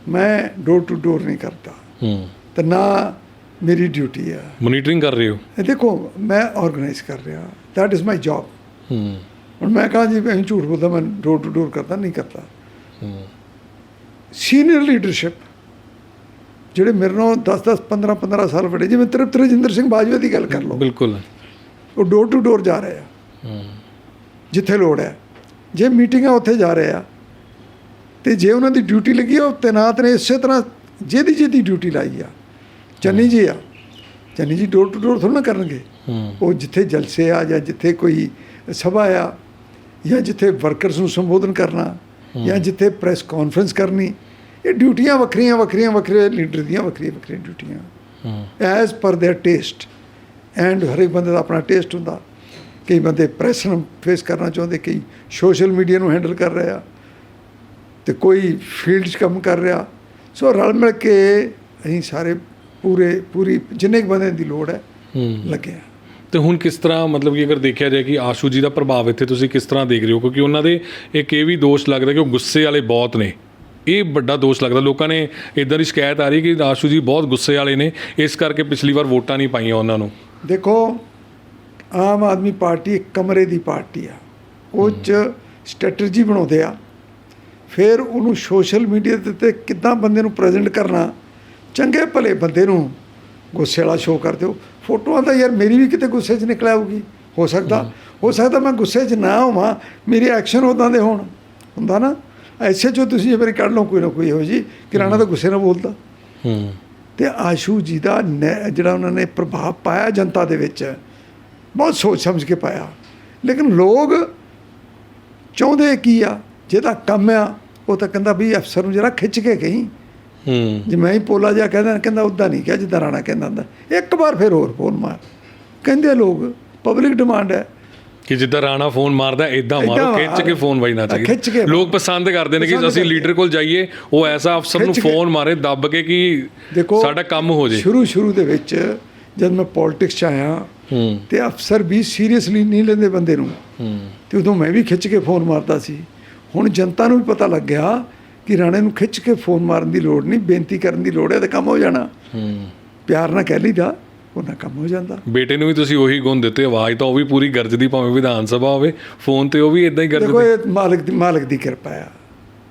ਮੈਂ ਡੋਰ ਟੂ ਡੋਰ ਨਹੀਂ ਕਰਦਾ। ਹੂੰ। ਤੇ ਨਾ ਮੇਰੀ ਡਿਊਟੀ ਆ। ਮੋਨੀਟਰਿੰਗ ਕਰ ਰਹੇ ਹੋ? ਇਹ ਦੇਖੋ ਮੈਂ ਆਰਗੇਨਾਈਜ਼ ਕਰ ਰਿਹਾ। ਦੈਟ ਇਜ਼ ਮਾਈ ਜੌਬ ਹੂੰ। ਹੁਣ ਮੈਂ ਕਹਾਂ ਜੀ ਮੈਂ ਝੂਠ ਬੋਲਦਾ ਮੈਂ ਡੋਰ ਟੂ ਡੋਰ ਕਰਦਾ ਨਹੀਂ ਕਰਦਾ। ਹੂੰ। ਸੀਨੀਅਰ ਲੀਡਰਸ਼ਿਪ ਜਿਹੜੇ ਮੇਰੇ ਨਾਲ 10 10 15 15 ਸਾਲ ਵੱਡੇ ਜਿਵੇਂ ਤ੍ਰਿਪਤ ਰਜਿੰਦਰ ਸਿੰਘ ਬਾਜਵਾ ਦੀ ਗੱਲ ਕਰ ਲਓ। ਬਿਲਕੁਲ। ਉਹ ਡੋਰ ਟੂ ਡੋਰ ਜਾ ਰਹੇ ਆ। ਹੂੰ। ਜਿੱਥੇ ਲੋੜ ਹੈ। ਜੇ ਮੀਟਿੰਗ ਆ ਉੱਥੇ ਜਾ ਰਹੇ ਆ ਤੇ ਜੇ ਉਹਨਾਂ ਦੀ ਡਿਊਟੀ ਲੱਗੀ ਉਹ ਤੈਨਾਤ ਨੇ ਇਸੇ ਤਰ੍ਹਾਂ ਜਿਹਦੀ ਜਿਹਦੀ ਡਿਊਟੀ ਲਾਈ ਆ। ਚੰਨੀ ਜੀ ਆ ਚੰਨੀ ਜੀ ਡੋਰ ਟੂ ਡੋਰ ਥੋੜ੍ਹਾ ਨਾ ਕਰਨਗੇ ਹੂੰ ਉਹ ਜਿੱਥੇ ਜਲਸੇ ਆ ਜਾਂ ਜਿੱਥੇ ਕੋਈ ਸਭਾ ਆ ਜਾਂ ਜਿੱਥੇ ਵਰਕਰਸ ਨੂੰ ਸੰਬੋਧਨ ਕਰਨਾ ਜਾਂ ਜਿੱਥੇ ਪ੍ਰੈਸ ਕਾਨਫਰੰਸ ਕਰਨੀ ਇਹ ਡਿਊਟੀਆਂ ਵੱਖਰੀਆਂ ਵੱਖਰੀਆਂ ਵੱਖਰੇ ਲੀਡਰ ਦੀਆਂ ਵੱਖਰੀਆਂ ਵੱਖਰੀਆਂ ਡਿਊਟੀਆਂ ਹੂੰ as per their taste and ਹਰ ਇੱਕ ਬੰਦੇ ਦਾ ਆਪਣਾ ਟੇਸਟ ਹੁੰਦਾ ਕਈ ਬੰਦੇ ਪ੍ਰੈਸ ਨੂੰ ਫੇਸ ਕਰਨਾ ਚਾਹੁੰਦੇ ਕਈ ਸੋਸ਼ਲ ਮੀਡੀਆ ਨੂੰ ਹੈਂਡਲ ਕਰ ਰਹੇ ਆ ਤੇ ਕੋਈ ਫੀਲਡ 'ਚ ਕੰਮ ਕਰ ਰਿਹਾ ਸੋ ਰਲ ਮਿਲ ਕੇ ਅਸੀਂ ਸਾਰੇ ਪੂਰੇ ਪੂਰੀ ਜਿੰਨੇ ਕੁ ਬੰਦੇ ਦੀ ਲੋੜ ਹੈ ਹੂੰ। ਲੱਗੇ ਆ। ਤੇ ਹੁਣ ਕਿਸ ਤਰ੍ਹਾਂ ਮਤਲਬ ਕਿ ਅਗਰ ਦੇਖਿਆ ਜਾਏ ਕਿ ਆਸ਼ੂ ਜੀ ਦਾ ਪ੍ਰਭਾਵ ਇੱਥੇ ਤੁਸੀਂ ਕਿਸ ਤਰ੍ਹਾਂ ਦੇਖ ਰਹੇ ਹੋ? ਕਿਉਂਕਿ ਉਹਨਾਂ ਦੇ ਇੱਕ ਇਹ ਵੀ ਦੋਸ਼ ਲੱਗਦਾ ਕਿ ਉਹ ਗੁੱਸੇ ਵਾਲੇ ਬਹੁਤ ਨੇ। ਇਹ ਵੱਡਾ ਦੋਸ਼ ਲੱਗਦਾ। ਲੋਕਾਂ ਨੇ ਇਦਾਂ ਦੀ ਸ਼ਿਕਾਇਤ ਆ ਰਹੀ ਕਿ ਆਸ਼ੂ ਜੀ ਬਹੁਤ ਗੁੱਸੇ ਵਾਲੇ ਨੇ। ਇਸ ਕਰਕੇ ਪਿਛਲੀ ਵਾਰ ਵੋਟਾਂ ਨਹੀਂ ਪਾਈਆਂ ਉਹਨਾਂ ਨੂੰ। ਦੇਖੋ ਆਮ ਆਦਮੀ ਪਾਰਟੀ ਇੱਕ ਕਮਰੇ ਦੀ ਪਾਰਟੀ ਆ। ਉਹ 'ਚ ਸਟ੍ਰੈਟਜੀ ਬਣਾਉਂਦੇ ਆ। ਫਿਰ ਉਹਨੂੰ ਸੋਸ਼ਲ ਮੀਡੀਆ ਦੇ ਉੱਤੇ ਕਿੱਦਾਂ ਬੰਦੇ ਨੂੰ ਪ੍ਰੈਜ਼ੈਂਟ ਕਰਨਾ ਚੰਗੇ ਭਲੇ ਬੰਦੇ ਨੂੰ ਗੁੱਸੇ ਵਾਲਾ ਸ਼ੋਅ ਕਰ ਦਿਓ। ਫੋਟੋਆਂ ਤਾਂ ਯਾਰ ਮੇਰੀ ਵੀ ਕਿਤੇ ਗੁੱਸੇ 'ਚ ਨਿਕਲ ਆਊਗੀ ਹੋ ਸਕਦਾ ਹੋ ਸਕਦਾ ਮੈਂ ਗੁੱਸੇ 'ਚ ਨਾ ਹੋਵਾਂ ਮੇਰੇ ਐਕਸ਼ਨ ਉਦਾਂ ਦੇ ਹੋਣ। ਹੁੰਦਾ ਨਾ ਐਸੇ ਜੋ ਤੁਸੀਂ ਜੇ ਮੇਰੀ ਕੱਢ ਲਓ ਕੋਈ ਨਾ ਕੋਈ ਇਹੋ ਜੀ। ਕਿਰਾਣਾ ਤਾਂ ਗੁੱਸੇ ਨਾਲ ਬੋਲਦਾ। ਹੂੰ। ਤੇ ਆਸ਼ੂ ਜੀ ਦਾ ਜਿਹੜਾ ਉਹਨਾਂ ਨੇ ਪ੍ਰਭਾਵ ਪਾਇਆ ਜਨਤਾ ਦੇ ਵਿੱਚ ਬਹੁਤ ਸੋਚ ਸਮਝ ਕੇ ਪਾਇਆ। ਲੇਕਿਨ ਲੋਕ ਚਾਹੁੰਦੇ ਕੀ ਆ? ਜਿਹਦਾ ਕੰਮ ਆ ਉਹ ਤਾਂ ਕਹਿੰਦਾ ਵੀ ਅਫਸਰ ਨੂੰ ਜਰਾ ਖਿੱਚ ਕੇ ਕਹੀਂ। ਹੂੰ। ਜੇ ਮੈਂ ਹੀ ਪੋਲਾ ਜਿਹਾ ਕਹਿੰਦਾ ਕਹਿੰਦਾ ਉਦਾਂ ਨਹੀਂ ਕਿਹਾ ਜਿੱਦਾਂ ਰਾਣਾ ਕਹਿੰਦਾ ਹੁੰਦਾ। ਇੱਕ ਵਾਰ ਫਿਰ ਹੋਰ ਫੋਨ ਮਾਰ। ਕਹਿੰਦੇ ਲੋਕ ਪਬਲਿਕ ਡਿਮਾਂਡ ਹੈ। ਕਿ ਜਿੱਦਾਂ ਰਾਣਾ ਫੋਨ ਮਾਰਦਾ ਇਦਾਂ ਮਾਰੋ ਖਿੱਚ ਕੇ ਫੋਨ ਵੱਜਣਾ ਚਾਹੀਦਾ ਲੋਕ ਪਸੰਦ ਕਰਦੇ ਨੇ ਕਿ ਅਸੀਂ ਲੀਡਰ ਕੋਲ ਜਾਈਏ ਉਹ ਐਸਾ ਅਫਸਰ ਨੂੰ। ਫੋਨ ਮਾਰੇ ਦੱਬ ਕੇ ਕਿ ਸਾਡਾ ਕੰਮ ਹੋ ਜੇ। ਸ਼ੁਰੂ ਸ਼ੁਰੂ ਦੇ ਵਿੱਚ ਜਦ ਮੈਂ ਪੋਲਿਟਿਕਸ 'ਚ ਆਇਆ ਹੂੰ। ਤੇ ਅਫਸਰ ਵੀ ਸੀਰੀਅਸਲੀ ਨਹੀਂ ਲੈਂਦੇ ਬੰਦੇ ਨੂੰ। ਹੂੰ। ਤੇ ਉਦੋਂ ਮੈਂ ਵੀ ਖਿੱਚ ਕੇ ਫੋਨ ਮਾਰਦਾ ਸੀ। ਹੁਣ ਜਨਤਾ ਨੂੰ ਵੀ ਪਤਾ ਲੱਗ ਗਿਆ ਕਿ ਰਾਣੇ ਨੂੰ ਖਿੱਚ ਕੇ ਫੋਨ ਮਾਰਨ ਦੀ ਲੋੜ ਨਹੀਂ ਬੇਨਤੀ ਕਰਨ ਦੀ ਲੋੜ ਹੈ ਤੇ ਕੰਮ ਹੋ ਜਾਣਾ। ਹੂੰ। ਪਿਆਰ ਨਾਲ ਕਹਿ ਲਈਦਾ ਉਹਨਾਂ ਕੰਮ ਹੋ ਜਾਂਦਾ। ਬੇਟੇ ਨੂੰ ਵੀ ਤੁਸੀਂ ਉਹੀ ਗੁਣ ਦਿੱਤੇ ਆਵਾਜ਼ ਤਾਂ ਉਹ ਵੀ ਪੂਰੀ ਗਰਜਦੀ ਭਾਵੇਂ ਵਿਧਾਨ ਸਭਾ ਹੋਵੇ ਫੋਨ ਤੇ ਉਹ ਵੀ ਇਦਾਂ ਹੀ ਦੇਖੋ ਗਰਜਦੇ ਇਹ ਮਾਲਕ ਦੀ ਮਾਲਕ ਦੀ ਕਿਰਪਾ ਆ।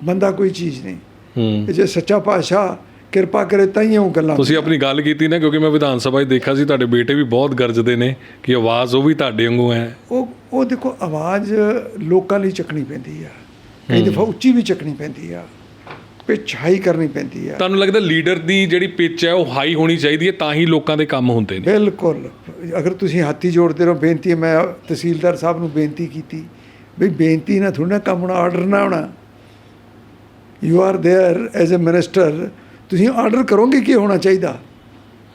ਬੰਦਾ ਕੋਈ ਚੀਜ਼ ਨਹੀਂ। ਹੂੰ। ਜੇ ਸੱਚਾ ਪਾਤਸ਼ਾਹ ਕਿਰਪਾ ਕਰੇ ਤਾਂ ਹੀ ਉਹ ਗੱਲਾਂ ਤੁਸੀਂ ਆਪਣੀ ਗੱਲ ਕੀਤੀ ਨਾ ਕਿਉਂਕਿ ਮੈਂ ਵਿਧਾਨ ਸਭਾ 'ਚ ਦੇਖਿਆ ਸੀ ਤੁਹਾਡੇ ਬੇਟੇ ਵੀ ਬਹੁਤ ਗਰਜਦੇ ਨੇ ਕਿ ਆਵਾਜ਼ ਉਹ ਵੀ ਤੁਹਾਡੇ ਵਾਂਗੂ ਹੈ। ਉਹ ਉਹ ਦੇਖੋ ਆਵਾਜ਼ ਲੋਕਾਂ ਲਈ ਚੱਕਣੀ ਪੈਂਦੀ ਆ। ਕਈ ਦਫਾ ਉੱਚੀ ਵੀ ਚੱਕਣੀ ਪੈਂਦੀ ਆ। ਪਿੱਚ ਹਾਈ ਕਰਨੀ ਪੈਂਦੀ ਆ ਤੁਹਾਨੂੰ ਲੱਗਦਾ ਲੀਡਰ ਦੀ ਜਿਹੜੀ ਪਿਚ ਹੈ ਉਹ ਹਾਈ ਹੋਣੀ ਚਾਹੀਦੀ ਹੈ ਤਾਂ ਹੀ ਲੋਕਾਂ ਦੇ ਕੰਮ ਹੁੰਦੇ ਨੇ ਬਿਲਕੁਲ ਅਗਰ ਤੁਸੀਂ ਹਾਥੀ ਜੋੜਦੇ ਰਹੋ ਬੇਨਤੀ ਹੈ, ਮੈਂ ਤਹਿਸੀਲਦਾਰ ਸਾਹਿਬ ਨੂੰ ਬੇਨਤੀ ਕੀਤੀ ਵੀ ਬੇਨਤੀ ਨਾ ਥੋੜਾ ਕੰਮ ਹੋਣਾ ਆਰਡਰ ਨਾ ਹੋਣਾ you are there as a minister ਤੁਸੀਂ ਆਰਡਰ ਕਰੋਗੇ ਕੀ ਹੋਣਾ ਚਾਹੀਦਾ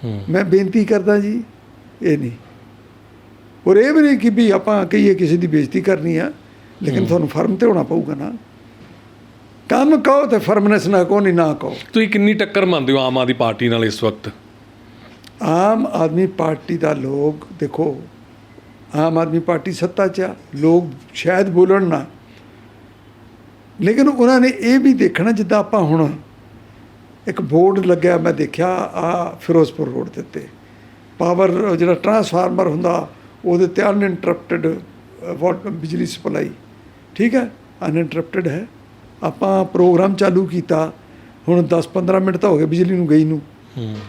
ਹੂੰ ਮੈਂ ਬੇਨਤੀ ਕਰਦਾ ਜੀ ਇਹ ਨਹੀਂ ਔਰ ਇਹ ਵੀ ਨਹੀਂ ਕਿ ਵੀ ਆਪਾਂ ਕਹੀਏ ਕਿਸੇ ਦੀ ਬੇਇੱਜ਼ਤੀ ਕਰਨੀ ਆ ਲੇਕਿਨ ਤੁਹਾਨੂੰ ਫਰਮ ਤੇ ਹੋਣਾ ਪਊਗਾ ਨਾ ਕੰਮ ਕਹੋ ਤੇ ਫਰਮਨੈਸ ਨਾ ਕਹੋ ਨਹੀਂ ਨਾ ਕਹੋ। ਤੁਸੀਂ ਕਿੰਨੀ ਟੱਕਰ ਮੰਨਦੇ ਹੋ ਆਮ ਆਦਮੀ ਪਾਰਟੀ ਨਾਲ ਇਸ ਵਕਤ? ਆਮ ਆਦਮੀ ਪਾਰਟੀ ਦਾ ਲੋਕ ਦੇਖੋ ਆਮ ਆਦਮੀ ਪਾਰਟੀ ਸੱਤਾ 'ਚ ਆ ਲੋਕ ਸ਼ਾਇਦ ਬੋਲਣ ਨਾ। ਲੇਕਿਨ ਉਹਨਾਂ ਨੇ ਇਹ ਵੀ ਦੇਖਣਾ ਜਿੱਦਾਂ ਆਪਾਂ ਹੁਣ ਇੱਕ ਬੋਰਡ ਲੱਗਿਆ ਮੈਂ ਦੇਖਿਆ ਆ ਫਿਰੋਜ਼ਪੁਰ ਰੋਡ ਦੇ ਉੱਤੇ। ਪਾਵਰ ਜਿਹੜਾ ਟਰਾਂਸਫਾਰਮਰ ਹੁੰਦਾ ਉਹਦੇ ਤੇ ਅਨਇੰਟਰਪਟਡ ਵਾਟ ਬਿਜਲੀ ਸਪਲਾਈ। ਠੀਕ ਹੈ? ਅਨਇੰਟਰਪਟਡ ਹੈ। ਆਪਾਂ ਪ੍ਰੋਗਰਾਮ ਚਾਲੂ ਕੀਤਾ ਹੁਣ 10-15 ਮਿੰਟ ਤਾਂ ਹੋ ਗਏ ਬਿਜਲੀ ਨੂੰ ਗਈ ਨੂੰ।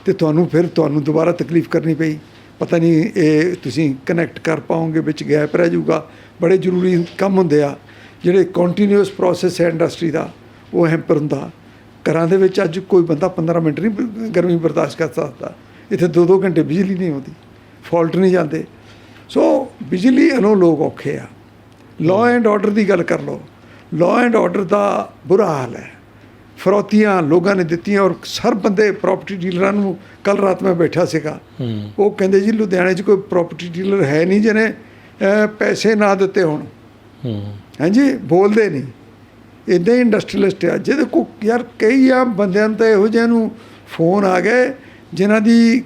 ਤੇ ਤੁਹਾਨੂੰ ਫਿਰ ਤੁਹਾਨੂੰ ਦੁਬਾਰਾ ਤਕਲੀਫ ਕਰਨੀ ਪਈ। ਪਤਾ ਨਹੀਂ ਇਹ ਤੁਸੀਂ ਕਨੈਕਟ ਕਰ ਪਾਓਗੇ ਵਿੱਚ ਗੈਪ ਰਹਿ ਜਾਊਗਾ। ਬੜੇ ਜ਼ਰੂਰੀ ਕੰਮ ਹੁੰਦੇ ਆ। ਜਿਹੜੇ ਕੰਟੀਨਿਊਸ ਪ੍ਰੋਸੈਸ ਹੈ ਇੰਡਸਟਰੀ ਦਾ ਉਹ ਹੈਂਪਰ ਹੁੰਦਾ। ਘਰਾਂ ਦੇ ਵਿੱਚ ਅੱਜ ਕੋਈ ਬੰਦਾ 15 ਮਿੰਟ ਨਹੀਂ ਗਰਮੀ ਬਰਦਾਸ਼ਤ ਕਰ ਸਕਦਾ। ਇੱਥੇ 2-2 ਘੰਟੇ ਬਿਜਲੀ ਨਹੀਂ ਆਉਂਦੀ। ਫਾਲਟ ਨਹੀਂ ਜਾਂਦੇ। ਸੋ ਬਿਜਲੀ ਅਨੋ ਲੋਕ ਔਖੇ ਆ। ਲਾਅ ਐਂਡ ਆਰਡਰ ਦੀ ਗੱਲ ਕਰ ਲਓ। ਲਾਅ ਐਂਡ ਆਰਡਰ ਦਾ ਬੁਰਾ ਹਾਲ ਹੈ। ਫਰੋਤੀਆਂ ਲੋਕਾਂ ਨੇ ਦਿੱਤੀਆਂ ਔਰ ਹਰ ਬੰਦੇ ਪ੍ਰਾਪਰਟੀ ਡੀਲਰਾਂ ਨੂੰ ਕੱਲ ਰਾਤ ਮੈਂ ਬੈਠਾ ਸੀਗਾ। ਉਹ ਕਹਿੰਦੇ ਜੀ ਲੁਧਿਆਣੇ 'ਚ ਕੋਈ ਪ੍ਰਾਪਰਟੀ ਡੀਲਰ ਹੈ ਨਹੀਂ ਜਿਹਨੇ ਪੈਸੇ ਨਾ ਦਿੱਤੇ ਹੋਣ। ਹਾਂਜੀ ਬੋਲਦੇ ਨਹੀਂ। ਇਦਾਂ ਹੀ ਇੰਡਸਟਰੀਲਿਸਟ ਆ। ਜਿਹਦੇ ਕੋ ਯਾਰ ਕਈ ਆ ਬੰਦਿਆਂ ਤਾਂ ਇਹੋ ਜਿਹਿਆਂ ਨੂੰ ਫੋਨ ਆ ਗਏ ਜਿਨ੍ਹਾਂ ਦੀ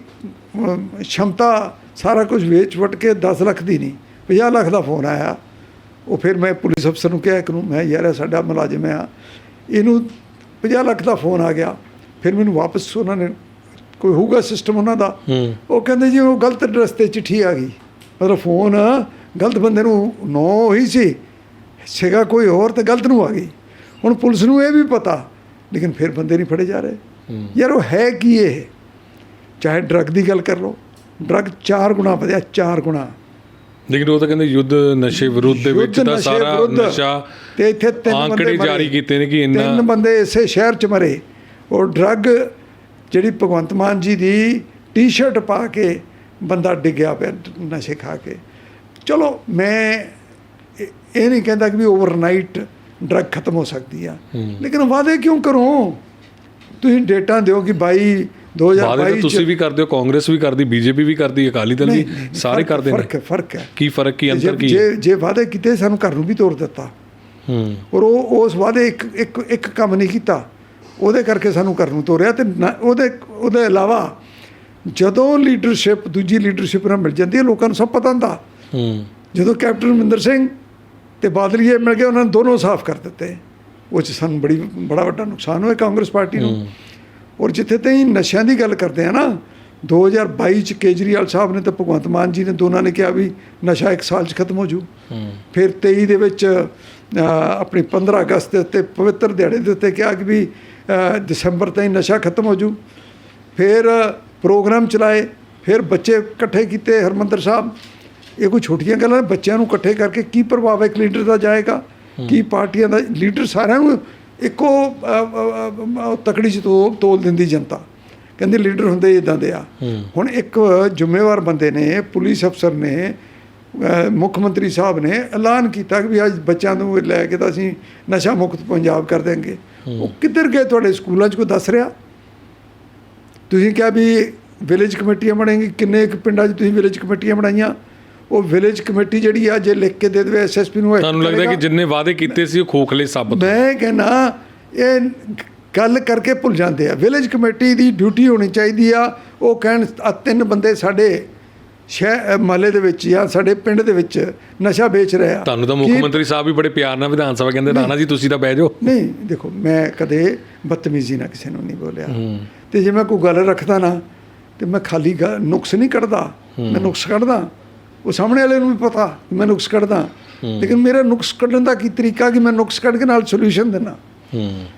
ਸ਼ਮਤਾ ਸਾਰਾ ਕੁਝ ਵੇਚ ਵਟ ਕੇ 10 ਲੱਖ ਦੀ ਨਹੀਂ 50 ਲੱਖ ਦਾ ਫੋਨ ਆਇਆ। ਉਹ ਫਿਰ ਮੈਂ ਪੁਲਿਸ ਅਫਸਰ ਨੂੰ ਕਿਹਾ ਇੱਕ ਨੂੰ ਮੈਂ ਯਾਰ ਸਾਡਾ ਮੁਲਾਜ਼ਮ ਆ। ਇਹਨੂੰ 50 ਲੱਖ ਦਾ ਫੋਨ ਆ ਗਿਆ। ਫਿਰ ਮੈਨੂੰ ਵਾਪਸ ਉਹਨਾਂ ਨੇ ਕੋਈ ਹੋਊਗਾ ਸਿਸਟਮ ਉਹਨਾਂ ਦਾ। ਹੂੰ। ਉਹ ਕਹਿੰਦੇ ਜੀ ਉਹ ਗਲਤ ਐਡਰੈਸ ਤੇ ਚਿੱਠੀ ਆ ਗਈ। ਮਤਲਬ ਫੋਨ ਗਲਤ ਬੰਦੇ ਨੂੰ ਨੋ ਹੋਈ ਸੀ। ਸੀਗਾ ਕੋਈ ਹੋਰ ਤੇ ਗਲਤ ਨੂੰ ਆ ਗਈ। ਹੁਣ ਪੁਲਿਸ ਨੂੰ ਇਹ ਵੀ ਪਤਾ ਲੇਕਿਨ ਫਿਰ ਬੰਦੇ ਨਹੀਂ ਫੜੇ ਜਾ ਰਹੇ। ਹੂੰ। ਯਾਰ ਉਹ ਹੈ ਕੀ ਇਹ? ਚਾਹੇ ਡਰੱਗ ਦੀ ਗੱਲ ਕਰ ਲਓ। ਡਰੱਗ 4 ਗੁਣਾ ਵਧਿਆ 4 ਗੁਣਾ। ਲੇਕਿਨ ਉਹ ਤਾਂ ਕਹਿੰਦੇ ਯੁੱਧ ਨਸ਼ੇ ਵਿਰੁੱਧ ਦੇ ਵਿੱਚ ਤਾਂ ਸਾਰਾ। ਨਸ਼ਾ ਤੇ ਇੱਥੇ ਤਿੰਨ ਬੰਦੇ ਮਰੇ। ਜਾਰੀ ਕੀਤੇ ਨੇ ਕਿ ਇੰਨਾ ਤਿੰਨ ਬੰਦੇ ਇਸੇ ਸ਼ਹਿਰ ਚ ਮਰੇ। ਉਹ ਡਰੱਗ ਜਿਹੜੀ ਭਗਵੰਤ ਮਾਨ ਜੀ ਦੀ ਟੀ-ਸ਼ਰਟ ਪਾ ਕੇ ਬੰਦਾ ਡਿੱਗਿਆ ਪਿਆ ਨਸ਼ੇ ਖਾ ਕੇ। ਚਲੋ ਮੈਂ ਇਹ ਇਹ ਨਹੀਂ ਕਹਿੰਦਾ ਕਿ ਵੀ ਓਵਰਨਾਈਟ ਡਰੱਗ ਖਤਮ ਹੋ ਸਕਦੀ ਆ। ਲੇਕਿਨ ਵਾਅਦੇ ਕਿਉਂ ਕਰੋ? ਤੁਸੀਂ ਡੇਟਾ ਦਿਓ ਕਿ 22 ਵਾਅਦੇ ਤਾਂ 2022 ਤੁਸੀਂ ਚ ਵੀ ਕਰਦੇ ਹੋ ਕਾਂਗਰਸ ਵੀ ਕਰਦੀ ਬੀਜੇਪੀ ਵੀ ਕਰਦੀ ਅਕਾਲੀ ਦਲ ਵੀ ਸਾਰੇ ਕਰਦੇ ਨੇ। ਫ਼ਰਕ ਹੈ ਫ਼ਰਕ ਹੈ। ਕੀ ਫ਼ਰਕ ਕੀ ਅੰਤਰ ਕੀ? ਜੇ ਜੇ ਵਾਅਦੇ ਕੀਤੇ ਸਾਨੂੰ ਘਰ ਨੂੰ ਵੀ ਤੋੜ ਦਿੱਤਾ। ਹੂੰ। ਔਰ ਉਹ ਉਸ ਵਾਅਦੇ ਇੱਕ ਇੱਕ ਇੱਕ ਕੰਮ ਨਹੀਂ ਕੀਤਾ। ਉਹਦੇ ਕਰਕੇ ਸਾਨੂੰ ਘਰ ਨੂੰ ਤੋਰਿਆ ਤੇ ਉਹਦੇ ਉਹਦੇ ਇਲਾਵਾ ਜਦੋਂ ਲੀਡਰਸ਼ਿਪ ਦੂਜੀ ਲੀਡਰਸ਼ਿਪ ਨਾਲ ਮਿਲ ਜਾਂਦੀ ਹੈ ਲੋਕਾਂ ਨੂੰ ਸਭ ਪਤਾ ਹੁੰਦਾ। ਹੂੰ। ਜਦੋਂ ਕੈਪਟਨ ਅਮਰਿੰਦਰ ਸਿੰਘ ਤੇ ਬਾਦਲੀਏ ਮਿਲ ਗਏ ਉਹਨਾਂ ਨੇ ਦੋਨੋਂ ਸਾਫ਼ ਕਰ ਦਿੱਤੇ। ਉਹ ਚ ਸਾਨੂੰ ਬੜੀ ਬੜਾ ਵੱਡਾ ਨੁਕਸਾਨ ਹੋਇਆ ਕਾਂਗਰਸ ਪਾਰਟੀ ਨੂੰ। ਔਰ ਜਿੱਥੇ ਤਾਈਂ ਨਸ਼ਿਆਂ ਦੀ ਗੱਲ ਕਰਦੇ ਆ ਨਾ 2022 ਚ ਕੇਜਰੀਵਾਲ ਸਾਹਿਬ ਨੇ ਤੇ ਭਗਵੰਤ ਮਾਨ ਜੀ ਨੇ ਦੋਨਾਂ ਨੇ ਕਿਹਾ ਵੀ ਨਸ਼ਾ ਇੱਕ ਸਾਲ ਚ ਖਤਮ ਹੋ ਜੂ। ਹੂੰ। ਫਿਰ 23 ਦੇ ਵਿੱਚ ਆਪਣੀ 15 ਅਗਸਤ ਦੇ ਉੱਤੇ ਪਵਿੱਤਰ ਦਿਹਾੜੇ ਦੇ ਉੱਤੇ ਕਿਹਾ ਕਿ ਵੀ ਦਸੰਬਰ ਤਾਈਂ ਨਸ਼ਾ ਖਤਮ ਹੋ ਜੂ। ਫਿਰ ਪ੍ਰੋਗਰਾਮ ਚਲਾਏ ਫਿਰ ਬੱਚੇ ਇਕੱਠੇ ਕੀਤੇ ਹਰਮੰਦਰ ਸਾਹਿਬ। ਇਹ ਕੋਈ ਛੋਟੀਆਂ ਗੱਲਾਂ ਨੇ? ਬੱਚਿਆਂ ਨੂੰ ਇਕੱਠੇ ਕਰਕੇ ਕੀ ਪ੍ਰਭਾਵ ਇੱਕ ਲੀਡਰ ਦਾ ਜਾਏਗਾ? ਕੀ ਪਾਰਟੀਆਂ ਦਾ ਲੀਡਰ ਸਾਰਿਆਂ ਨੂੰ ਇੱਕੋ ਤਕੜੀ ਚ ਤੋ- ਤੋਲ ਦਿੰਦੀ ਜਨਤਾ। ਕਹਿੰਦੇ ਲੀਡਰ ਹੁੰਦੇ ਇਦਾਂ ਦੇ ਆ। ਹੁਣ ਇੱਕ ਜ਼ਿੰਮੇਵਾਰ ਬੰਦੇ ਨੇ ਪੁਲਿਸ ਅਫਸਰ ਨੇ ਮੁੱਖ ਮੰਤਰੀ ਸਾਹਿਬ ਨੇ ਐਲਾਨ ਕੀਤਾ ਕਿ ਵੀ ਅੱਜ ਬੱਚਿਆਂ ਨੂੰ ਲੈ ਕੇ ਤਾਂ ਅਸੀਂ ਨਸ਼ਾ ਮੁਕਤ ਪੰਜਾਬ ਕਰ ਦੇਵਾਂਗੇ ਉਹ ਕਿੱਧਰ ਗਏ ਤੁਹਾਡੇ ਸਕੂਲਾਂ 'ਚ ਕੋਈ ਦੱਸ ਰਿਹਾ? ਤੁਸੀਂ ਕਿਹਾ ਵੀ ਵਿਲੇਜ ਕਮੇਟੀਆਂ ਬਣੇਗੀ ਕਿੰਨੇ ਕੁ ਪਿੰਡਾਂ 'ਚ ਤੁਸੀਂ ਵਿਲੇਜ ਕਮੇਟੀਆਂ ਬਣਾਈਆਂ? ਉਹ ਵਿਲੇਜ ਕਮੇਟੀ ਜਿਹੜੀ ਆ ਜੇ ਲਿਖ ਕੇ ਦੇ ਦੇਵੇ ਐਸਐਸਪੀ ਨੂੰ ਤੁਹਾਨੂੰ ਲੱਗਦਾ ਕਿ। ਜਿੰਨੇ ਵਾਅਦੇ ਕੀਤੇ ਸੀ ਉਹ ਖੋਖਲੇ ਸਾਬਤ ਮੈਂ ਕਹਿੰਦਾ ਇਹ ਗੱਲ ਕਰਕੇ ਭੁੱਲ ਜਾਂਦੇ ਆ। ਵਿਲੇਜ ਕਮੇਟੀ ਦੀ ਡਿਊਟੀ ਹੋਣੀ ਚਾਹੀਦੀ ਆ। ਉਹ ਕਹਿਣ ਆਹ ਤਿੰਨ ਬੰਦੇ ਸਾਡੇ ਸ਼ਹਿਰ ਮਹੱਲੇ ਦੇ ਵਿੱਚ ਜਾਂ ਸਾਡੇ ਪਿੰਡ ਦੇ ਵਿੱਚ ਨਸ਼ਾ ਵੇਚ ਰਹੇ ਆ। ਤੁਹਾਨੂੰ ਤਾਂ ਮੁੱਖ ਮੰਤਰੀ ਸਾਹਿਬ ਵੀ ਬੜੇ ਪਿਆਰ ਨਾਲ ਵਿਧਾਨ ਸਭਾ ਕਹਿੰਦੇ ਰਾਣਾ ਜੀ ਤੁਸੀਂ ਤਾਂ ਬਹਿ ਜਾਓ। ਨਹੀਂ ਦੇਖੋ ਮੈਂ ਕਦੇ ਬਦਤਮੀਜ਼ੀ ਨਾਲ ਕਿਸੇ ਨੂੰ ਨਹੀਂ ਬੋਲਿਆ। ਤੇ ਜੇ ਮੈਂ ਕੋਈ ਗੱਲ ਰੱਖਦਾ ਨਾ ਤੇ ਮੈਂ ਖਾਲੀ ਨੁਕਸ ਨਹੀਂ ਕੱਢਦਾ। ਮੈਂ ਨੁਕਸ ਕੱਢਦਾ। ਉਹ ਸਾਹਮਣੇ ਵਾਲੇ ਨੂੰ ਵੀ ਪਤਾ ਮੈਂ ਨੁਕਸ ਕੱਢਦਾ। ਲੇਕਿਨ ਮੇਰਾ ਨੁਕਸ ਕੱਢਣ ਦਾ ਕੀ ਤਰੀਕਾ ਕਿ ਮੈਂ ਨੁਕਸ ਕੱਢ ਕੇ ਨਾਲ ਸੋਲੂਸ਼ਨ ਦੇਣਾ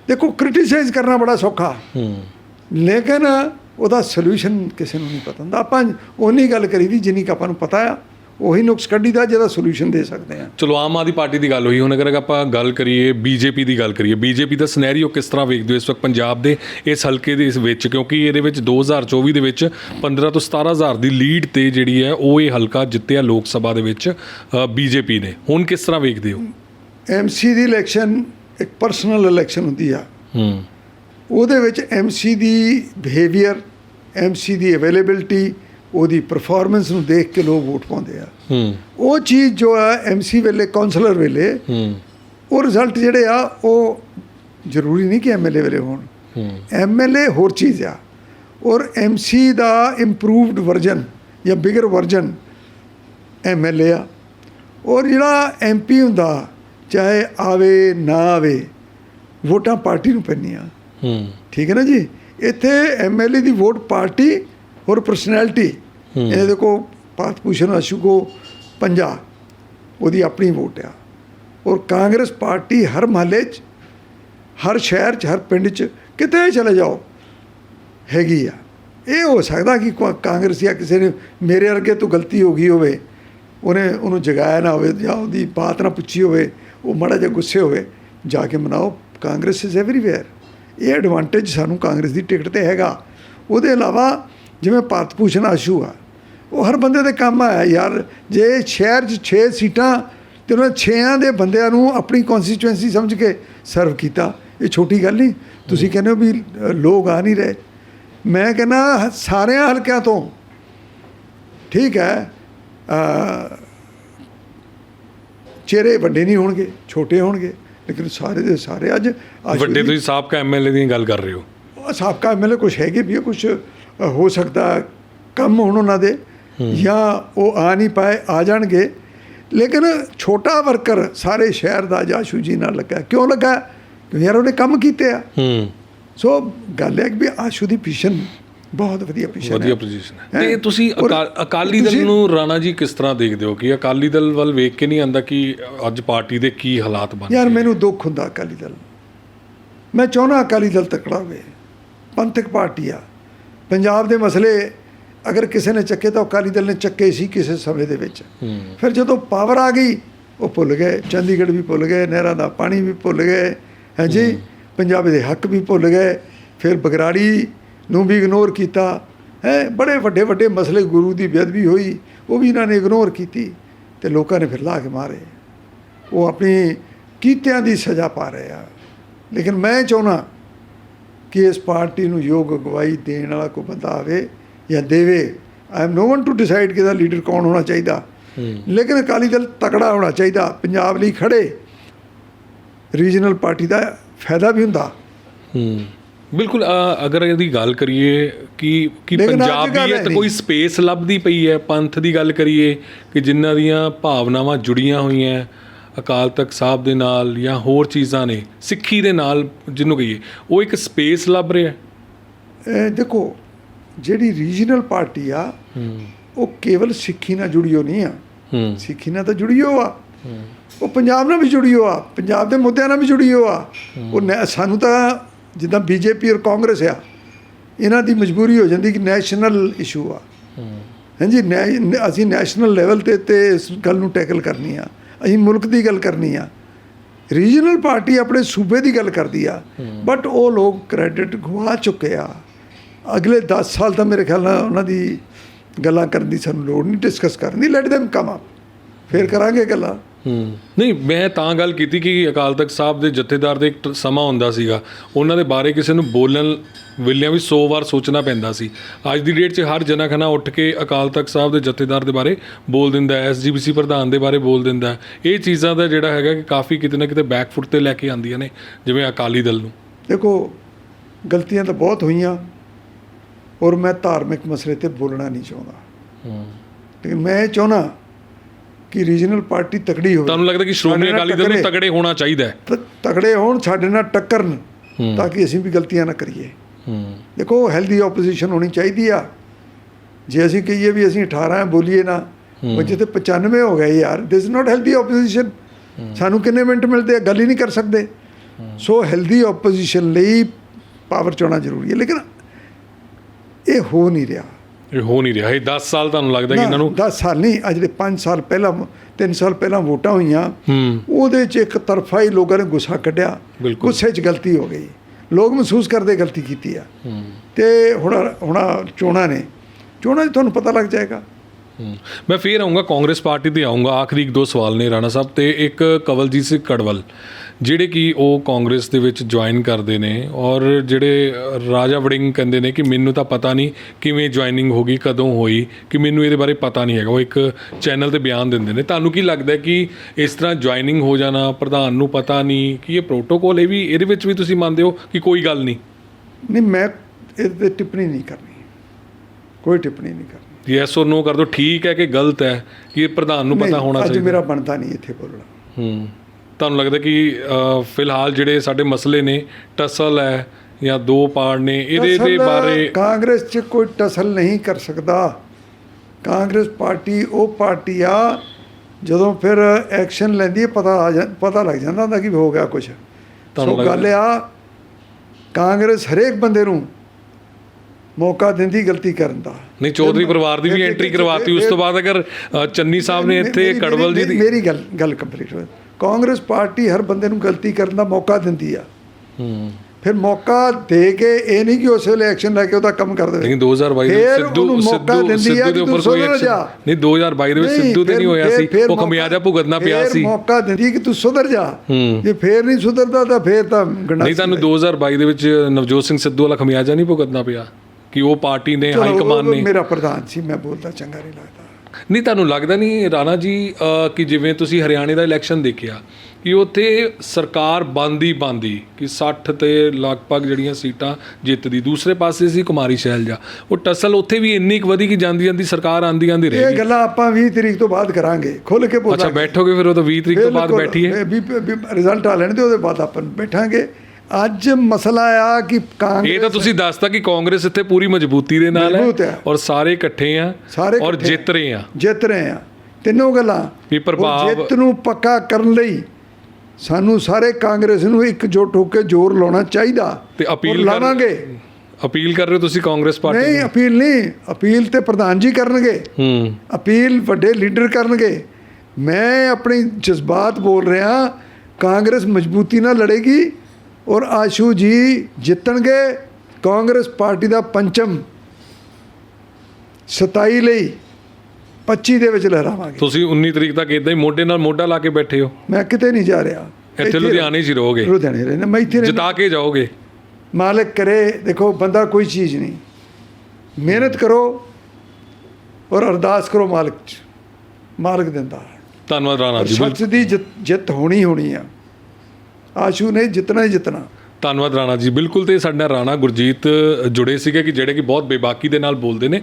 ਦੇਖੋ ਕ੍ਰਿਟਿਸਾਈਜ਼ ਕਰਨਾ ਬੜਾ ਸੌਖਾ। ਲੇਕਿਨ ਉਹਦਾ ਸੋਲੂਸ਼ਨ ਕਿਸੇ ਨੂੰ ਨਹੀਂ ਪਤਾ ਹੁੰਦਾ। ਆਪਾਂ ਉਨੀ ਗੱਲ ਕਰੀ ਦੀ ਜਿੰਨੀ ਕੁ ਆਪਾਂ ਨੂੰ ਪਤਾ ਆ। ਉਹੀ ਨੁਕਸ ਕੱਢੀਦਾ ਜਿਹਦਾ ਸੋਲੂਸ਼ਨ ਦੇ ਸਕਦੇ ਆ ਚਲੋ ਆਮ ਆਦਮੀ ਪਾਰਟੀ ਦੀ ਗੱਲ ਹੋਈ ਹੁਣ ਅਗਰ ਆਪਾਂ ਗੱਲ ਕਰੀਏ ਬੀਜੇਪੀ ਦੀ ਗੱਲ ਕਰੀਏ। ਬੀਜੇਪੀ ਦਾ ਸਿਨੈਰੀਓ ਕਿਸ ਤਰ੍ਹਾਂ ਵੇਖਦੇ ਹੋ ਇਸ ਵਕਤ ਪੰਜਾਬ ਦੇ ਇਸ ਹਲਕੇ ਦੇ ਇਸ ਵਿੱਚ? ਕਿਉਂਕਿ ਇਹਦੇ ਵਿੱਚ 2024 ਦੇ ਵਿੱਚ 15 ਤੋਂ 17000 ਦੀ ਲੀਡ ਤੇ ਜਿਹੜੀ ਹੈ ਉਹ ਇਹ ਹਲਕਾ ਜਿੱਤਿਆ ਲੋਕ ਸਭਾ ਦੇ ਵਿੱਚ ਬੀਜੇਪੀ ਨੇ। ਹੁਣ ਕਿਸ ਤਰ੍ਹਾਂ ਵੇਖਦੇ ਹੋ? ਐਮਸੀ ਦੀ ਇਲੈਕਸ਼ਨ ਇੱਕ ਪਰਸਨਲ ਇਲੈਕਸ਼ਨ ਹੁੰਦੀ ਆ। ਹੂੰ। ਉਹਦੇ ਵਿੱਚ ਐਮਸੀ ਦੀ ਬਿਹੇਵੀਅਰ ਐਮਸੀ ਦੀ ਅਵੇਲੇਬਿਲਟੀ ਉਹਦੀ ਪਰਫਾਰਮੈਂਸ ਨੂੰ ਦੇਖ ਕੇ ਲੋਕ ਵੋਟ ਪਾਉਂਦੇ ਆ। ਹੂੰ। ਉਹ ਚੀਜ਼ ਜੋ ਆ ਐਮਸੀ ਵੇਲੇ ਕਾਉਂਸਲਰ ਵੇਲੇ ਹੂੰ। ਉਹ ਰਿਜ਼ਲਟ ਜਿਹੜੇ ਆ ਉਹ ਜ਼ਰੂਰੀ ਨਹੀਂ ਕਿ ਐਮਐਲਏ ਵੇਲੇ ਹੋਣ। ਐਮਐਲਏ ਹੋਰ ਚੀਜ਼ ਆ। ਔਰ ਐਮਸੀ ਦਾ ਇੰਪਰੂਵਡ ਵਰਜ਼ਨ ਜਾਂ ਬਿਗਰ ਵਰਜ਼ਨ ਐਮਐਲਏ ਆ। ਔਰ ਜਿਹੜਾ ਐਮਪੀ ਹੁੰਦਾ ਚਾਹੇ ਆਵੇ ਨਾ ਆਵੇ ਵੋਟਾਂ ਪਾਰਟੀ ਨੂੰ ਪੈਣੀਆਂ ਹੂੰ। ਠੀਕ ਹੈ ਨਾ ਜੀ? ਇੱਥੇ ਐਮਐਲਏ ਦੀ ਵੋਟ ਪਾਰਟੀ ਔਰ ਪਰਸਨੈਲਿਟੀ ਇਹ ਦੇਖੋ ਪਾਤ ਭੂਸ਼ਣ ਅਸ਼ੂ ਪੰਜਾ ਉਹਦੀ ਆਪਣੀ ਵੋਟ ਆ। ਔਰ ਕਾਂਗਰਸ ਪਾਰਟੀ ਹਰ ਮਹੱਲੇ 'ਚ ਹਰ ਸ਼ਹਿਰ 'ਚ ਹਰ ਪਿੰਡ 'ਚ ਕਿਤੇ ਚਲੇ ਜਾਓ ਹੈਗੀ ਆ। ਇਹ ਹੋ ਸਕਦਾ ਕਿ ਕੋਈ ਕਾਂਗਰਸ ਜਾਂ ਕਿਸੇ ਨੇ ਮੇਰੇ ਵਰਗੇ ਤੋਂ ਗਲਤੀ ਹੋ ਗਈ ਹੋਵੇ ਉਹਨੇ ਉਹਨੂੰ ਜਗਾਇਆ ਨਾ ਹੋਵੇ ਜਾਂ ਉਹਦੀ ਬਾਤ ਨਾ ਪੁੱਛੀ ਹੋਵੇ ਉਹ ਮਾੜਾ ਜਿਹਾ ਗੁੱਸੇ ਹੋਵੇ ਜਾ ਕੇ ਮਨਾਓ। ਕਾਂਗਰਸ ਇਜ਼ ਐਵਰੀਵੇਅਰ ਇਹ ਐਡਵਾਂਟੇਜ ਸਾਨੂੰ ਕਾਂਗਰਸ ਦੀ ਟਿਕਟ ਤੇ ਹੈਗਾ। ਉਹਦੇ ਇਲਾਵਾ ਜਿਵੇਂ ਭਾਰਤ ਭੂਸ਼ਣ ਆਸ਼ੂ ਆ ਉਹ ਹਰ ਬੰਦੇ ਦੇ ਕੰਮ ਆਇਆ ਯਾਰ ਜੇ ਸ਼ਹਿਰ 'ਚ 6 ਸੀਟਾਂ ਤੇ ਉਹਨਾਂ 6ਾਂ ਦੇ ਬੰਦਿਆਂ ਨੂੰ ਆਪਣੀ ਕਨਸਟੀਚੁਐਂਸੀ ਸਮਝ ਕੇ ਸਰਵ ਕੀਤਾ ਇਹ ਛੋਟੀ ਗੱਲ ਨਹੀਂ। ਤੁਸੀਂ ਕਹਿੰਦੇ ਹੋ ਵੀ ਲੋਕ ਆ ਨਹੀਂ ਰਹੇ। ਮੈਂ ਕਹਿੰਦਾ ਸਾਰਿਆਂ ਹਲਕਿਆਂ ਤੋਂ। ਠੀਕ ਹੈ ਚਿਹਰੇ ਵੱਡੇ ਨਹੀਂ ਹੋਣਗੇ ਛੋਟੇ ਹੋਣਗੇ ਲੇਕਿਨ ਸਾਰੇ ਦੇ ਸਾਰੇ ਅੱਜ ਵੱਡੇ ਤੁਸੀਂ ਸਾਬਕਾ ਐਮਐਲਏ ਦੀ ਗੱਲ ਕਰ ਰਹੇ ਹੋ। ਸਾਬਕਾ ਐਮਐਲਏ ਕੁਝ ਹੈਗੇ ਵੀ ਕੁਝ ਹੋ ਸਕਦਾ ਕੰਮ ਹੁਣ ਉਹਨਾਂ ਦੇ ਜਾਂ ਉਹ ਆ ਨਹੀਂ ਪਾਏ ਆ ਜਾਣਗੇ। ਲੇਕਿਨ ਛੋਟਾ ਵਰਕਰ ਸਾਰੇ ਸ਼ਹਿਰ ਦਾ ਜਾਸ਼ੂ ਜੀ ਨਾਲ ਲੱਗਾ। ਕਿਉਂ ਲੱਗਾ? ਕਿਉਂਕਿ ਯਾਰ ਉਹਨੇ ਕੰਮ ਕੀਤੇ ਆ। ਹੂੰ। ਸੋ ਗੱਲ ਹੈ ਕਿ ਵੀ ਆਸ਼ੂ ਦੀ ਪੋਜੀਸ਼ਨ ਬਹੁਤ ਵਧੀਆ ਪੋਜੀਸ਼ਨ ਵਧੀਆ ਹੈ। ਪੋਜੀਸ਼ਨ ਹੈ? ਤੇ ਤੁਸੀਂ ਅਕਾਲੀ ਦਲ ਨੂੰ ਰਾਣਾ ਜੀ ਕਿਸ ਤਰ੍ਹਾਂ ਦੇਖਦੇ ਹੋ? ਕਿ ਅਕਾਲੀ ਦਲ ਵੱਲ ਵੇਖ ਕੇ ਨਹੀਂ ਆਂਦਾ ਕਿ ਅੱਜ ਪਾਰਟੀ ਦੇ ਕੀ ਹਾਲਾਤ ਬਣ ਯਾਰ ਮੈਨੂੰ ਦੁੱਖ ਹੁੰਦਾ ਅਕਾਲੀ ਦਲ ਮੈਂ ਚਾਹੁੰਦਾ ਅਕਾਲੀ ਦਲ ਤਕੜਾ ਹੋਵੇ। ਪੰਥਕ ਪਾਰਟੀ ਆ। ਪੰਜਾਬ ਦੇ ਮਸਲੇ ਅਗਰ ਕਿਸੇ ਨੇ ਚੱਕੇ ਤਾਂ ਅਕਾਲੀ ਦਲ ਨੇ ਚੱਕੇ ਸੀ ਕਿਸੇ ਸਮੇਂ ਦੇ ਵਿੱਚ। ਫਿਰ ਜਦੋਂ ਪਾਵਰ ਆ ਗਈ ਉਹ ਭੁੱਲ ਗਏ। ਚੰਡੀਗੜ੍ਹ ਵੀ ਭੁੱਲ ਗਏ ਨਹਿਰਾਂ ਦਾ ਪਾਣੀ ਵੀ ਭੁੱਲ ਗਏ। ਹੈ ਜੀ? ਪੰਜਾਬ ਦੇ ਹੱਕ ਵੀ ਭੁੱਲ ਗਏ। ਫਿਰ ਬਗਰਾੜੀ ਨੂੰ ਵੀ ਇਗਨੋਰ ਕੀਤਾ। ਹੈ? ਬੜੇ ਵੱਡੇ ਵੱਡੇ ਮਸਲੇ ਗੁਰੂ ਦੀ ਬੇਅਦਬੀ ਹੋਈ ਉਹ ਵੀ ਇਹਨਾਂ ਨੇ ਇਗਨੋਰ ਕੀਤੀ ਤੇ ਲੋਕਾਂ ਨੇ ਫਿਰ ਲਾ ਕੇ ਮਾਰੇ। ਉਹ ਆਪਣੀ ਕੀਤਿਆਂ ਦੀ ਸਜ਼ਾ ਪਾ ਰਹੇ ਆ। ਲੇਕਿਨ ਮੈਂ ਚਾਹੁੰਦਾ ਕਿ ਇਸ ਪਾਰਟੀ ਨੂੰ ਯੋਗ ਅਗਵਾਈ ਦੇਣ ਵਾਲਾ ਕੋਈ ਬੰਦਾ ਆਵੇ ਜਾਂ ਦੇਵੇ I am no one to decide ਕਿ ਦਾ ਲੀਡਰ ਕੌਣ ਹੋਣਾ ਚਾਹੀਦਾ। ਲੇਕਿਨ ਅਕਾਲੀ ਦਲ ਤਕੜਾ ਹੋਣਾ ਚਾਹੀਦਾ ਪੰਜਾਬ ਲਈ ਖੜੇ। ਰੀਜਨਲ ਪਾਰਟੀ ਦਾ ਫਾਇਦਾ ਵੀ ਹੁੰਦਾ। ਹੂੰ। ਬਿਲਕੁਲ ਅਗਰ ਇਹਦੀ ਗੱਲ ਕਰੀਏ ਕਿ ਕਿ ਪੰਜਾਬੀਅਤ। ਕੋਈ ਸਪੇਸ ਲੱਭਦੀ ਪਈ ਹੈ ਪੰਥ ਦੀ ਗੱਲ ਕਰੀਏ ਕਿ ਜਿਨ੍ਹਾਂ ਦੀਆਂ ਭਾਵਨਾਵਾਂ ਜੁੜੀਆਂ ਹੋਈਆਂ ਅਕਾਲ ਤਖਤ ਸਾਹਿਬ ਦੇ ਨਾਲ ਜਾਂ ਹੋਰ ਚੀਜ਼ਾਂ ਨੇ ਸਿੱਖੀ ਦੇ ਨਾਲ ਜਿਹਨੂੰ ਕਹੀਏ ਉਹ ਇੱਕ ਸਪੇਸ ਲੱਭ ਰਿਹਾ ਦੇਖੋ ਜਿਹੜੀ ਰੀਜਨਲ ਪਾਰਟੀ ਆ ਉਹ ਕੇਵਲ ਸਿੱਖੀ ਨਾਲ ਜੁੜੀ ਹੋ ਨਹੀਂ ਆ। ਸਿੱਖੀ ਨਾਲ ਤਾਂ ਜੁੜੀ ਹੋ ਆ। ਉਹ ਪੰਜਾਬ ਨਾਲ ਵੀ ਜੁੜੀ ਹੋ ਆ। ਪੰਜਾਬ ਦੇ ਮੁੱਦਿਆਂ ਨਾਲ ਵੀ ਜੁੜੀ ਹੋ ਆ। ਉਹ ਸਾਨੂੰ ਤਾਂ ਜਿੱਦਾਂ ਬੀਜੇਪੀ ਔਰ ਕਾਂਗਰਸ ਆ ਇਹਨਾਂ ਦੀ ਮਜਬੂਰੀ ਹੋ ਜਾਂਦੀ ਕਿ ਨੈਸ਼ਨਲ ਇਸ਼ੂ ਆ। ਹਾਂਜੀ ਅਸੀਂ ਨੈਸ਼ਨਲ ਲੈਵਲ ਤੇ ਤੇ ਇਸ ਗੱਲ ਨੂੰ ਟੈਕਲ ਕਰਨੀ ਆ। ਅਸੀਂ ਮੁਲਕ ਦੀ ਗੱਲ ਕਰਨੀ ਆ। ਰੀਜਨਲ ਪਾਰਟੀ ਆਪਣੇ ਸੂਬੇ ਦੀ ਗੱਲ ਕਰਦੀ ਆ। ਬਟ ਉਹ ਲੋਕ ਕ੍ਰੈਡਿਟ ਗਵਾ ਚੁੱਕੇ ਆ। ਅਗਲੇ 10 ਸਾਲ ਤਾਂ ਮੇਰੇ ਖਿਆਲ ਨਾਲ ਉਹਨਾਂ ਦੀ ਗੱਲਾਂ ਕਰਨ ਦੀ ਸਾਨੂੰ ਲੋੜ ਨਹੀਂ ਡਿਸਕਸ ਕਰਨ ਦੀ ਲੈਟ them ਕਮ ਅਪ ਫੇਰ ਕਰਾਂਗੇ ਗੱਲਾਂ। ਹੂੰ ਨਹੀਂ ਮੈਂ ਤਾਂ ਗੱਲ ਕੀਤੀ ਕਿ ਅਕਾਲ ਤਖਤ ਸਾਹਿਬ ਦੇ ਜਥੇਦਾਰ ਦੇ ਇੱਕ ਸਮਾਂ ਹੁੰਦਾ ਸੀਗਾ। ਉਹਨਾਂ ਦੇ ਬਾਰੇ ਕਿਸੇ ਨੂੰ ਬੋਲਣ ਵੇਲਿਆਂ ਵੀ 100 ਵਾਰ ਸੋਚਣਾ ਪੈਂਦਾ ਸੀ। ਅੱਜ ਦੀ ਡੇਟ 'ਚ ਹਰ ਜਨਾ ਖਨਾ ਉੱਠ ਕੇ ਅਕਾਲ ਤਖਤ ਸਾਹਿਬ ਦੇ ਜਥੇਦਾਰ ਦੇ ਬਾਰੇ ਬੋਲ ਦਿੰਦਾ ਹੈ ਐਸਜੀਪੀਸੀ ਪ੍ਰਧਾਨ ਦੇ ਬਾਰੇ ਬੋਲ ਦਿੰਦਾ। ਇਹ ਚੀਜ਼ਾਂ ਦਾ ਜਿਹੜਾ ਹੈਗਾ ਕਿ ਕਾਫੀ ਕਿਤੇ ਨਾ ਕਿਤੇ ਬੈਕਫੁੱਟ ਤੇ ਲੈ ਕੇ ਆਉਂਦੀਆਂ ਨੇ ਜਿਵੇਂ ਅਕਾਲੀ ਦਲ ਨੂੰ। ਦੇਖੋ ਗਲਤੀਆਂ ਤਾਂ ਬਹੁਤ ਹੋਈਆਂ ਔਰ ਮੈਂ ਧਾਰਮਿਕ ਮਸਲੇ ਤੇ ਬੋਲਣਾ ਨਹੀਂ ਚਾਹੁੰਦਾ। ਹੂੰ। ਲੇਕਿਨ ਮੈਂ ਇਹ ਚਾਹੁੰਦਾ ਕਿ ਰੀਜਨਲ ਪਾਰਟੀ ਤਕੜੀ ਹੋਵੇ। ਤੁਹਾਨੂੰ ਲੱਗਦਾ ਕਿ ਸ਼੍ਰੋਮਣੀ ਅਕਾਲੀ ਦਲ ਨੂੰ। ਤਗੜੇ ਹੋਣਾ ਚਾਹੀਦਾ ਹੈ? ਤ- ਤਕੜੇ ਹੋਣ ਸਾਡੇ ਨਾਲ ਟੱਕਰਨ ਹੂੰ। ਤਾਂ ਕਿ ਅਸੀਂ ਵੀ ਗਲਤੀਆਂ ਨਾ ਕਰੀਏ। ਹੂੰ। ਦੇਖੋ ਹੈਲਦੀ ਆਪੋਜੀਸ਼ਨ ਹੋਣੀ ਚਾਹੀਦੀ ਆ। ਜੇ ਅਸੀਂ ਕਹੀਏ ਵੀ ਅਸੀਂ 18 ਆ ਬੋਲੀਏ ਨਾ ਉਹ ਜਿੱਥੇ 95 ਹੋ ਗਏ ਯਾਰ। ਦਿਸ ਨਾਟ ਹੈਲਦੀ ਆਪੋਜੀਸ਼ਨ ਸਾਨੂੰ ਕਿੰਨੇ ਮਿੰਟ ਮਿਲਦੇ ਆ? ਗੱਲ ਹੀ ਨਹੀਂ ਕਰ ਸਕਦੇ। ਸੋ ਹੈਲਦੀ ਆਪੋਜੀਸ਼ਨ ਲਈ ਪਾਵਰ ਚ ਹੋਣਾ ਜ਼ਰੂਰੀ ਹੈ। ਲੇਕਿਨ ਇਹ ਹੋ ਨਹੀਂ ਰਿਹਾ। ਇਹ ਹੋ ਨਹੀਂ ਰਿਹਾ। ਇਹ 10 ਸਾਲ ਤੁਹਾਨੂੰ ਲੱਗਦਾ ਕਿ ਇਹਨਾਂ ਨੂੰ 10 ਸਾਲ ਨਹੀਂ ਅੱਜ ਦੇ 5 ਸਾਲ ਪਹਿਲਾਂ 3 ਸਾਲ ਪਹਿਲਾਂ ਵੋਟਾਂ ਹੋਈਆਂ। ਹੂੰ। ਉਹਦੇ 'ਚ ਇੱਕ ਤਰਫਾ ਹੀ ਲੋਕਾਂ ਨੇ ਗੁੱਸਾ ਕੱਢਿਆ। ਗੁੱਸੇ 'ਚ ਗਲਤੀ ਹੋ ਗਈ। ਲੋਕ ਮਹਿਸੂਸ ਕਰਦੇ ਗਲਤੀ ਕੀਤੀ ਆ। ਹੂੰ। ਤੇ ਹੁਣ ਹੁਣ ਚੋਣਾਂ ਨੇ। ਚੋਣਾਂ 'ਚ ਤੁਹਾਨੂੰ ਪਤਾ ਲੱਗ ਜਾਏਗਾ ਮੈਂ ਫੇਰ ਆਉਂਗਾ, ਕਾਂਗਰਸ ਪਾਰਟੀ ਤੇ ਆਉਂਗਾ। ਆਖਰੀ ਇੱਕ ਦੋ ਸਵਾਲ ਨੇ ਰਾਣਾ ਸਾਹਿਬ ਤੇ ਇੱਕ ਕਵਲਜੀਤ ਸਿੰਘ ਕੜਵਲ, ਜਿਹੜੇ ਕਿ ਉਹ ਕਾਂਗਰਸ ਦੇ ਵਿੱਚ ਜੁਆਇਨ ਕਰਦੇ ਨੇ ਔਰ ਜਿਹੜੇ ਰਾਜਾ ਵੜਿੰਗ ਕਹਿੰਦੇ ਨੇ ਕਿ ਮੈਨੂੰ ਤਾਂ ਪਤਾ ਨਹੀਂ ਕਿਵੇਂ ਜੁਆਇਨਿੰਗ ਹੋਗੀ ਕਦੋਂ ਹੋਈ, ਕਿ ਮੈਨੂੰ ਇਹਦੇ ਬਾਰੇ ਪਤਾ ਨਹੀਂ ਹੈਗਾ। ਉਹ ਇੱਕ ਚੈਨਲ ਤੇ ਬਿਆਨ ਦਿੰਦੇ ਨੇ। ਤੁਹਾਨੂੰ ਕੀ ਲੱਗਦਾ ਕਿ ਇਸ ਤਰ੍ਹਾਂ ਜੁਆਇਨਿੰਗ ਹੋ ਜਾਣਾ, ਪ੍ਰਧਾਨ ਨੂੰ ਪਤਾ ਨਹੀਂ, ਕਿ ਇਹ ਪ੍ਰੋਟੋਕੋਲ ਇਹ ਵੀ, ਇਹਦੇ ਵਿੱਚ ਵੀ ਤੁਸੀਂ ਮੰਨਦੇ ਹੋ ਕਿ ਕੋਈ ਗੱਲ ਨਹੀਂ? ਨਹੀਂ, ਮੈਂ ਇਹਦੇ ਤੇ ਟਿੱਪਣੀ ਨਹੀਂ ਕਰਨੀ। ਕੋਈ ਟਿੱਪਣੀ ਨਹੀਂ ਕਰਨੀ। ਯੈਸ ਔਰ ਨੋ ਕਰ ਦੋ ਠੀਕ ਹੈ ਕਿ ਗਲਤ ਹੈ? ਕਿ ਇਹ ਪ੍ਰਧਾਨ ਨੂੰ ਪਤਾ ਹੋਣਾ ਅੱਜ ਚਾਹੀਦਾ। ਮੇਰਾ ਬਣਦਾ ਨਹੀਂ ਇੱਥੇ ਬੋਲਣਾ। ਹੂੰ। ਤੁਹਾਨੂੰ ਲੱਗਦਾ ਕਿ ਫਿਲਹਾਲ ਜਿਹੜੇ ਸਾਡੇ ਮਸਲੇ ਨੇ ਟਸਲ ਹੈ ਜਾਂ ਦੋ ਪਾੜ ਨੇ ਇਹਦੇ ਦੇ ਬਾਰੇ ਕਾਂਗਰਸ 'ਚ ਕੋਈ ਟਸਲ ਨਹੀਂ ਕਰ ਸਕਦਾ। ਕਾਂਗਰਸ ਪਾਰਟੀ ਉਹ ਪਾਰਟੀ ਆ ਜਦੋਂ ਫਿਰ ਐਕਸ਼ਨ ਲੈਂਦੀ ਹੈ ਪਤਾ ਪਤਾ ਲੱਗ ਜਾਂਦਾ ਹੁੰਦਾ ਕਿ ਹੋ ਗਿਆ ਕੁਝ ਤੁਹਾਨੂੰ ਗੱਲ ਆ ਕਾਂਗਰਸ ਹਰੇਕ ਬੰਦੇ ਨੂੰ ਮੌਕਾ ਦਿੰਦੀ ਗਲਤੀ ਕਰਨ ਦਾ। ਨਹੀਂ ਚੌਧਰੀ ਪਰਿਵਾਰ ਦੀ ਵੀ ਐਂਟਰੀ ਕਰਵਾਤੀ ਉਸ ਤੋਂ ਬਾਅਦ ਅਗਰ ਚੰਨੀ ਸਾਹਿਬ ਨੇ ਇੱਥੇ ਕੜਵਲ ਜੀ ਦੀ ਮੇਰੀ ਗੱਲ ਗੱਲ ਕੰਪਲੀਟ ਹੋਏ ਕਾਂਗਰਸ ਪਾਰਟੀ ਹਰ ਬੰਦੇ ਨੂੰ ਗਲਤੀ ਕਰਨ ਦਾ ਮੌਕਾ ਦਿੰਦੀ ਆ। ਹੂੰ। ਫਿਰ ਮੌਕਾ ਦੇ ਕੇ ਇਹ ਨਹੀਂ ਕਿ ਉਸ ਵੇਲੇ ਐਕਸ਼ਨ ਲੈ ਕੇ ਉਹਦਾ ਕੰਮ ਕਰ ਦੇਵੇ ਲੇਕਿਨ 2022 ਦੇ ਸਿੱਧੂ ਸਿੱਧੂ ਦੇ ਉੱਪਰ ਕੋਈ ਐਕਸ਼ਨ। ਨਹੀਂ 2022 ਦੇ ਵਿੱਚ ਸਿੱਧੂ ਤੇ ਨਹੀਂ ਹੋਇਆ ਸੀ। ਉਹ ਖਮਿਆਜਾ ਭੁਗਤਣਾ ਪਿਆ ਫਿਰ ਸੀ। ਮੌਕਾ ਦਿੰਦੀ ਕਿ ਤੂੰ ਸੁਧਰ ਜਾ। ਜੇ ਫੇਰ ਨਹੀਂ ਸੁਧਰਦਾ ਤਾਂ ਫੇਰ ਤਾਂ ਨਹੀਂ ਤੁਹਾਨੂੰ 2022 ਦੇ ਵਿੱਚ ਨਵਜੋਤ ਸਿੰਘ ਸਿੱਧੂ ਵਾਲਾ ਖਮਿਆਜਾ ਨਹੀਂ ਭੁਗਤਣਾ ਪਿਆ। ਕਿ ਉਹ ਪਾਰਟੀ ਨੇ ਹਾਈ ਕਮਾਨ ਨੇ। ਮੇਰਾ ਪ੍ਰਧਾਨ ਸੀ ਮੈਂ ਬੋਲਦਾ ਚੰਗਾ ਨਹੀਂ ਲੱਗਦਾ। ਨਹੀਂ ਤੁਹਾਨੂੰ ਲੱਗਦਾ ਨਹੀਂ ਰਾਣਾ ਜੀ ਕਿ ਜਿਵੇਂ ਤੁਸੀਂ ਹਰਿਆਣੇ ਦਾ ਇਲੈਕਸ਼ਨ ਦੇਖਿਆ ਕਿ ਉੱਥੇ ਸਰਕਾਰ ਬੰਦੀ ਬੰਦੀ ਕਿ 60 ਤੇ ਲਗਭਗ ਜਿਹੜੀਆਂ ਸੀਟਾਂ ਜਿੱਤਦੀ ਦੂਸਰੇ ਪਾਸੇ ਸੀ ਕੁਮਾਰੀ ਸ਼ੈਲਜਾ ਉਹ ਟਸਲ ਉੱਥੇ ਵੀ ਇੰਨੀ ਕੁ ਵਧੀ ਕਿ ਜਾਂਦੀ ਜਾਂਦੀ ਸਰਕਾਰ ਆਂਦੀ ਆਂਦੀ ਇਹ ਰਹੇਗੀ ਗੱਲਾਂ ਆਪਾਂ 20 ਤਰੀਕ ਤੋਂ ਬਾਅਦ ਕਰਾਂਗੇ ਖੁੱਲ ਕੇ ਅੱਛਾ ਬੋਲਾਂਗੇ ਬੈਠੋਗੇ ਫਿਰ ਉਹ ਤਾਂ 20 ਤਰੀਕ ਤੋਂ ਬਾਅਦ ਬੈਠੀਏ। ਰਿਜ਼ਲਟ ਆ ਲੈਣ ਤੇ ਉਹਦੇ ਬਾਅਦ ਆਪਾਂ ਬੈਠਾਂਗੇ। ਅੱਜ ਮਸਲਾ ਆ ਕਿ ਇਹ ਕਾਂਗਰਸ ਤਾਂ ਤੁਸੀਂ ਦੱਸਤਾ ਕਿ ਕਾਂਗਰਸ ਇੱਥੇ ਪੂਰੀ ਮਜ਼ਬੂਤੀ ਦੇ ਨਾਲ ਹੈ। ਔਰ ਸਾਰੇ ਇਕੱਠੇ ਆ ਔਰ ਜਿੱਤ ਰਹੇ ਆ। ਜਿੱਤ ਰਹੇ ਆ। ਤਿੰਨੋਂ ਗੱਲਾਂ। ਵੀ ਪ੍ਰਭਾਵ- ਜਿੱਤ ਨੂੰ ਪੱਕਾ ਕਰਨ ਲਈ ਸਾਨੂੰ ਸਾਰੇ ਕਾਂਗਰਸ ਨੂੰ ਇਕਜੁੱਟ ਹੋ ਕੇ ਜ਼ੋਰ ਲਾਉਣਾ ਚਾਹੀਦਾ ਤੇ ਅਪੀਲ ਲਾਵਾਂਗੇ। ਅਪੀਲ ਕਰ ਰਹੇ ਹੋ ਤੁਸੀਂ ਕਾਂਗਰਸ ਪਾਰਟੀ ਨਹੀਂ ਅਪੀਲ ਨਹੀਂ। ਅਪੀਲ ਤੇ ਪ੍ਰਧਾਨ ਜੀ ਕਰਨਗੇ। ਹੂੰ। ਅਪੀਲ ਵੱਡੇ ਲੀਡਰ ਕਰਨਗੇ। ਮੈਂ ਆਪਣੀ ਜਜ਼ਬਾਤ ਬੋਲ ਰਿਹਾ ਕਾਂਗਰਸ ਮਜ਼ਬੂਤੀ ਨਾਲ ਲੜੇਗੀ। ਔਰ ਆਸ਼ੂ ਜੀ ਜਿੱਤਣਗੇ ਕਾਂਗਰਸ ਪਾਰਟੀ ਦਾ ਪੰਚਮ। 27 ਲਈ 25 ਦੇ ਵਿੱਚ ਲਹਿਰਾਵਾਂਗੇ। ਤੁਸੀਂ 19 ਤਰੀਕ ਤੱਕ ਇਦਾਂ ਹੀ ਮੋਢੇ ਨਾਲ ਮੋਢਾ ਲਾ ਕੇ ਬੈਠੇ ਹੋ। ਮੈਂ ਕਿਤੇ ਨਹੀਂ ਜਾ ਰਿਹਾ। ਇੱਥੇ ਲੁਧਿਆਣੇ 'ਚ ਹੀ ਰਹੋਗੇ। ਲੁਧਿਆਣੇ ਰਹਿਣਾ ਮੈਂ ਇੱਥੇ ਜਿਤਾ ਕੇ ਜਾਓਗੇ। ਮਾਲਕ ਕਰੇ। ਦੇਖੋ ਬੰਦਾ ਕੋਈ ਚੀਜ਼ ਨਹੀਂ। ਮਿਹਨਤ ਕਰੋ ਔਰ ਅਰਦਾਸ ਕਰੋ ਮਾਲਕ ਚ। ਮਾਲਕ ਦਿੰਦਾ ਧੰਨਵਾਦ ਰਾਣਾ ਜੀ ਸ਼ਖਸ ਦੀ ਜਿੱਤ ਹੋਣੀ ਹੋਣੀ ਆ। ਆਸ਼ੂ ਨੇ ਜਿੱਤਣਾ ਹੀ ਜਿੱਤਣਾ। ਧੰਨਵਾਦ ਰਾਣਾ ਜੀ। ਬਿਲਕੁਲ ਤੇ ਸਾਡੇ ਨਾਲ ਰਾਣਾ ਗੁਰਜੀਤ ਜੁੜੇ ਸੀਗੇ ਕਿ ਜਿਹੜੇ ਕਿ ਬਹੁਤ ਬੇਬਾਕੀ ਦੇ ਨਾਲ ਬੋਲਦੇ ਨੇ।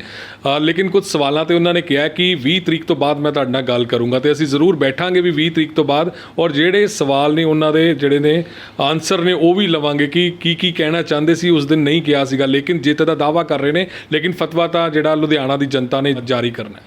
ਲੇਕਿਨ ਕੁਝ ਸਵਾਲਾਂ ਤੇ ਉਹਨਾਂ ਨੇ ਕਿਹਾ ਕਿ 20 ਤਰੀਕ ਤੋਂ ਬਾਅਦ ਮੈਂ ਤੁਹਾਡੇ ਨਾਲ ਗੱਲ ਕਰੂੰਗਾ ਤੇ ਅਸੀਂ ਜ਼ਰੂਰ ਬੈਠਾਂਗੇ ਵੀ 20 ਤਰੀਕ ਤੋਂ ਬਾਅਦ ਔਰ ਜਿਹੜੇ ਸਵਾਲ ਨੇ ਉਹਨਾਂ ਦੇ ਜਿਹੜੇ ਨੇ ਆਨਸਰ ਨੇ ਉਹ ਵੀ ਲਵਾਂਗੇ ਕਿ ਕੀ ਕੀ ਕਹਿਣਾ ਚਾਹੁੰਦੇ ਸੀ, ਉਸ ਦਿਨ ਨਹੀਂ ਕਿਹਾ ਸੀਗਾ। ਲੇਕਿਨ ਜਿੱਤ ਦਾ ਦਾਵਾ ਕਰ ਰਹੇ ਨੇ। ਲੇਕਿਨ ਫਤਵਾ ਤਾਂ ਜਿਹੜਾ ਲੁਧਿਆਣਾ ਦੀ ਜਨਤਾ ਨੇ ਜਾਰੀ ਕਰਨਾ ਹੈ।